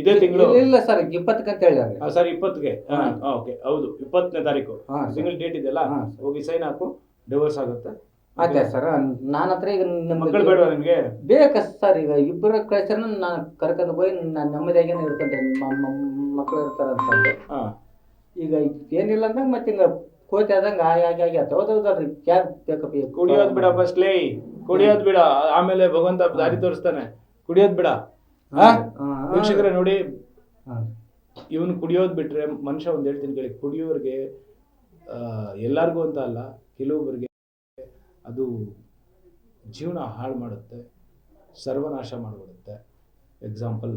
ಇದೇ ತಿಂಗಳು. ಇಲ್ಲ ಸರ್ ಇಪ್ಪತ್ತಕ್ಕೆ ಅಂತ ಹೇಳಿ ಸರ್ ಇಪ್ಪತ್ತಿಗೆ. ಓಕೆ. ಹೌದು ಇಪ್ಪತ್ತನೇ ತಾರೀಕು. ಹಾ, ಸಿಂಗಲ್ ಡೇಟ್ ಇದೆಯಲ್ಲ ಹೋಗಿ ಸೈನ್ ಹಾಕು ಡಿವೋರ್ಸ್ ಆಗುತ್ತೆ. ಆಯ್ತಾ ಸರ್ ನಾನು ಹತ್ರ ಈಗ ಮಕ್ಕಳು ಬೇಡವಾ ನಿಮ್ಗೆ? ಬೇಕ ಸರ್ ಈಗ ಇಬ್ಬರ ಕಳ್ಸರ ನಾನು ಕರ್ಕೊಂಡು ಹೋಗಿ ನಾನು ನೆಮ್ಮದಿಯಾಗೇನೆ ಇರ್ಕೊಂಡೆ ಮಕ್ಕಳು ಇರ್ತಾರ ಅಂತಂದು ಹಾ. ಈಗ ಏನಿಲ್ಲ ಅಂದಾಗ ಮತ್ತೆ ಹಿಂಗ ಕೋತಿ ಆದಂಗ ಆಗಿ ಆಗಿ ಆಗಿ ಆತ ಹೌದೌದಲ್ರಿ ಕ್ಯಾಬ್ ಬೇಕಪ್ಪ ಈಗ. ಕುಡಿಯೋದ್ ಬಿಡ ಫಸ್ಟ್ ಲೇ. ಕುಡಿಯೋದ್ ಬಿಡ. ಆಮೇಲೆ ಭಗವಂತ ದಾರಿ ತೋರಿಸ್ತಾನೆ. ಕುಡಿಯೋದ್ ಬಿಡ. ವೀಕ್ಷಕರೇ ನೋಡಿ. ಇವನು ಕುಡಿಯೋದ್ ಬಿಟ್ರೆ ಮನುಷ್ಯ ಒಂದ್ ಹೇಳ್ತೀನಿ ಕೇಳಿ ಕುಡಿಯೋರ್ಗೆ ಎಲ್ಲಾರ್ಗೂ ಅಂತ ಅಲ್ಲ ಕೆಲವೊಬ್ಬರಿಗೆ ಅದು ಜೀವನ ಹಾಳು ಮಾಡುತ್ತೆ, ಸರ್ವನಾಶ ಮಾಡಿಬಿಡುತ್ತೆ. ಎಕ್ಸಾಂಪಲ್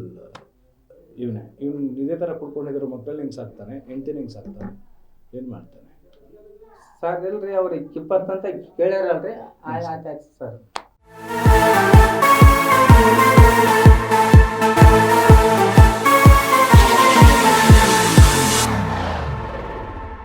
ಇವನೇ, ಇವ್ನು ಇದೇ ಥರ ಕುಡ್ಕೊಂಡಿದ್ರು ಮಕ್ಕಳು ಹಿಂಗೆ ಸಾಕ್ತಾನೆ, ಹೆಂಡ್ತಿನ ಹಿಂಗೆ ಸಾಕ್ತಾನೆ, ಏನು ಮಾಡ್ತಾನೆ? ಸರ್ ಇಲ್ರಿ ಅವ್ರಿಗೆ ಇಪ್ಪತ್ತಂತ ಕೇಳ್ಯಾರಲ್ರಿ, ಆಯ್ತು ಸರ್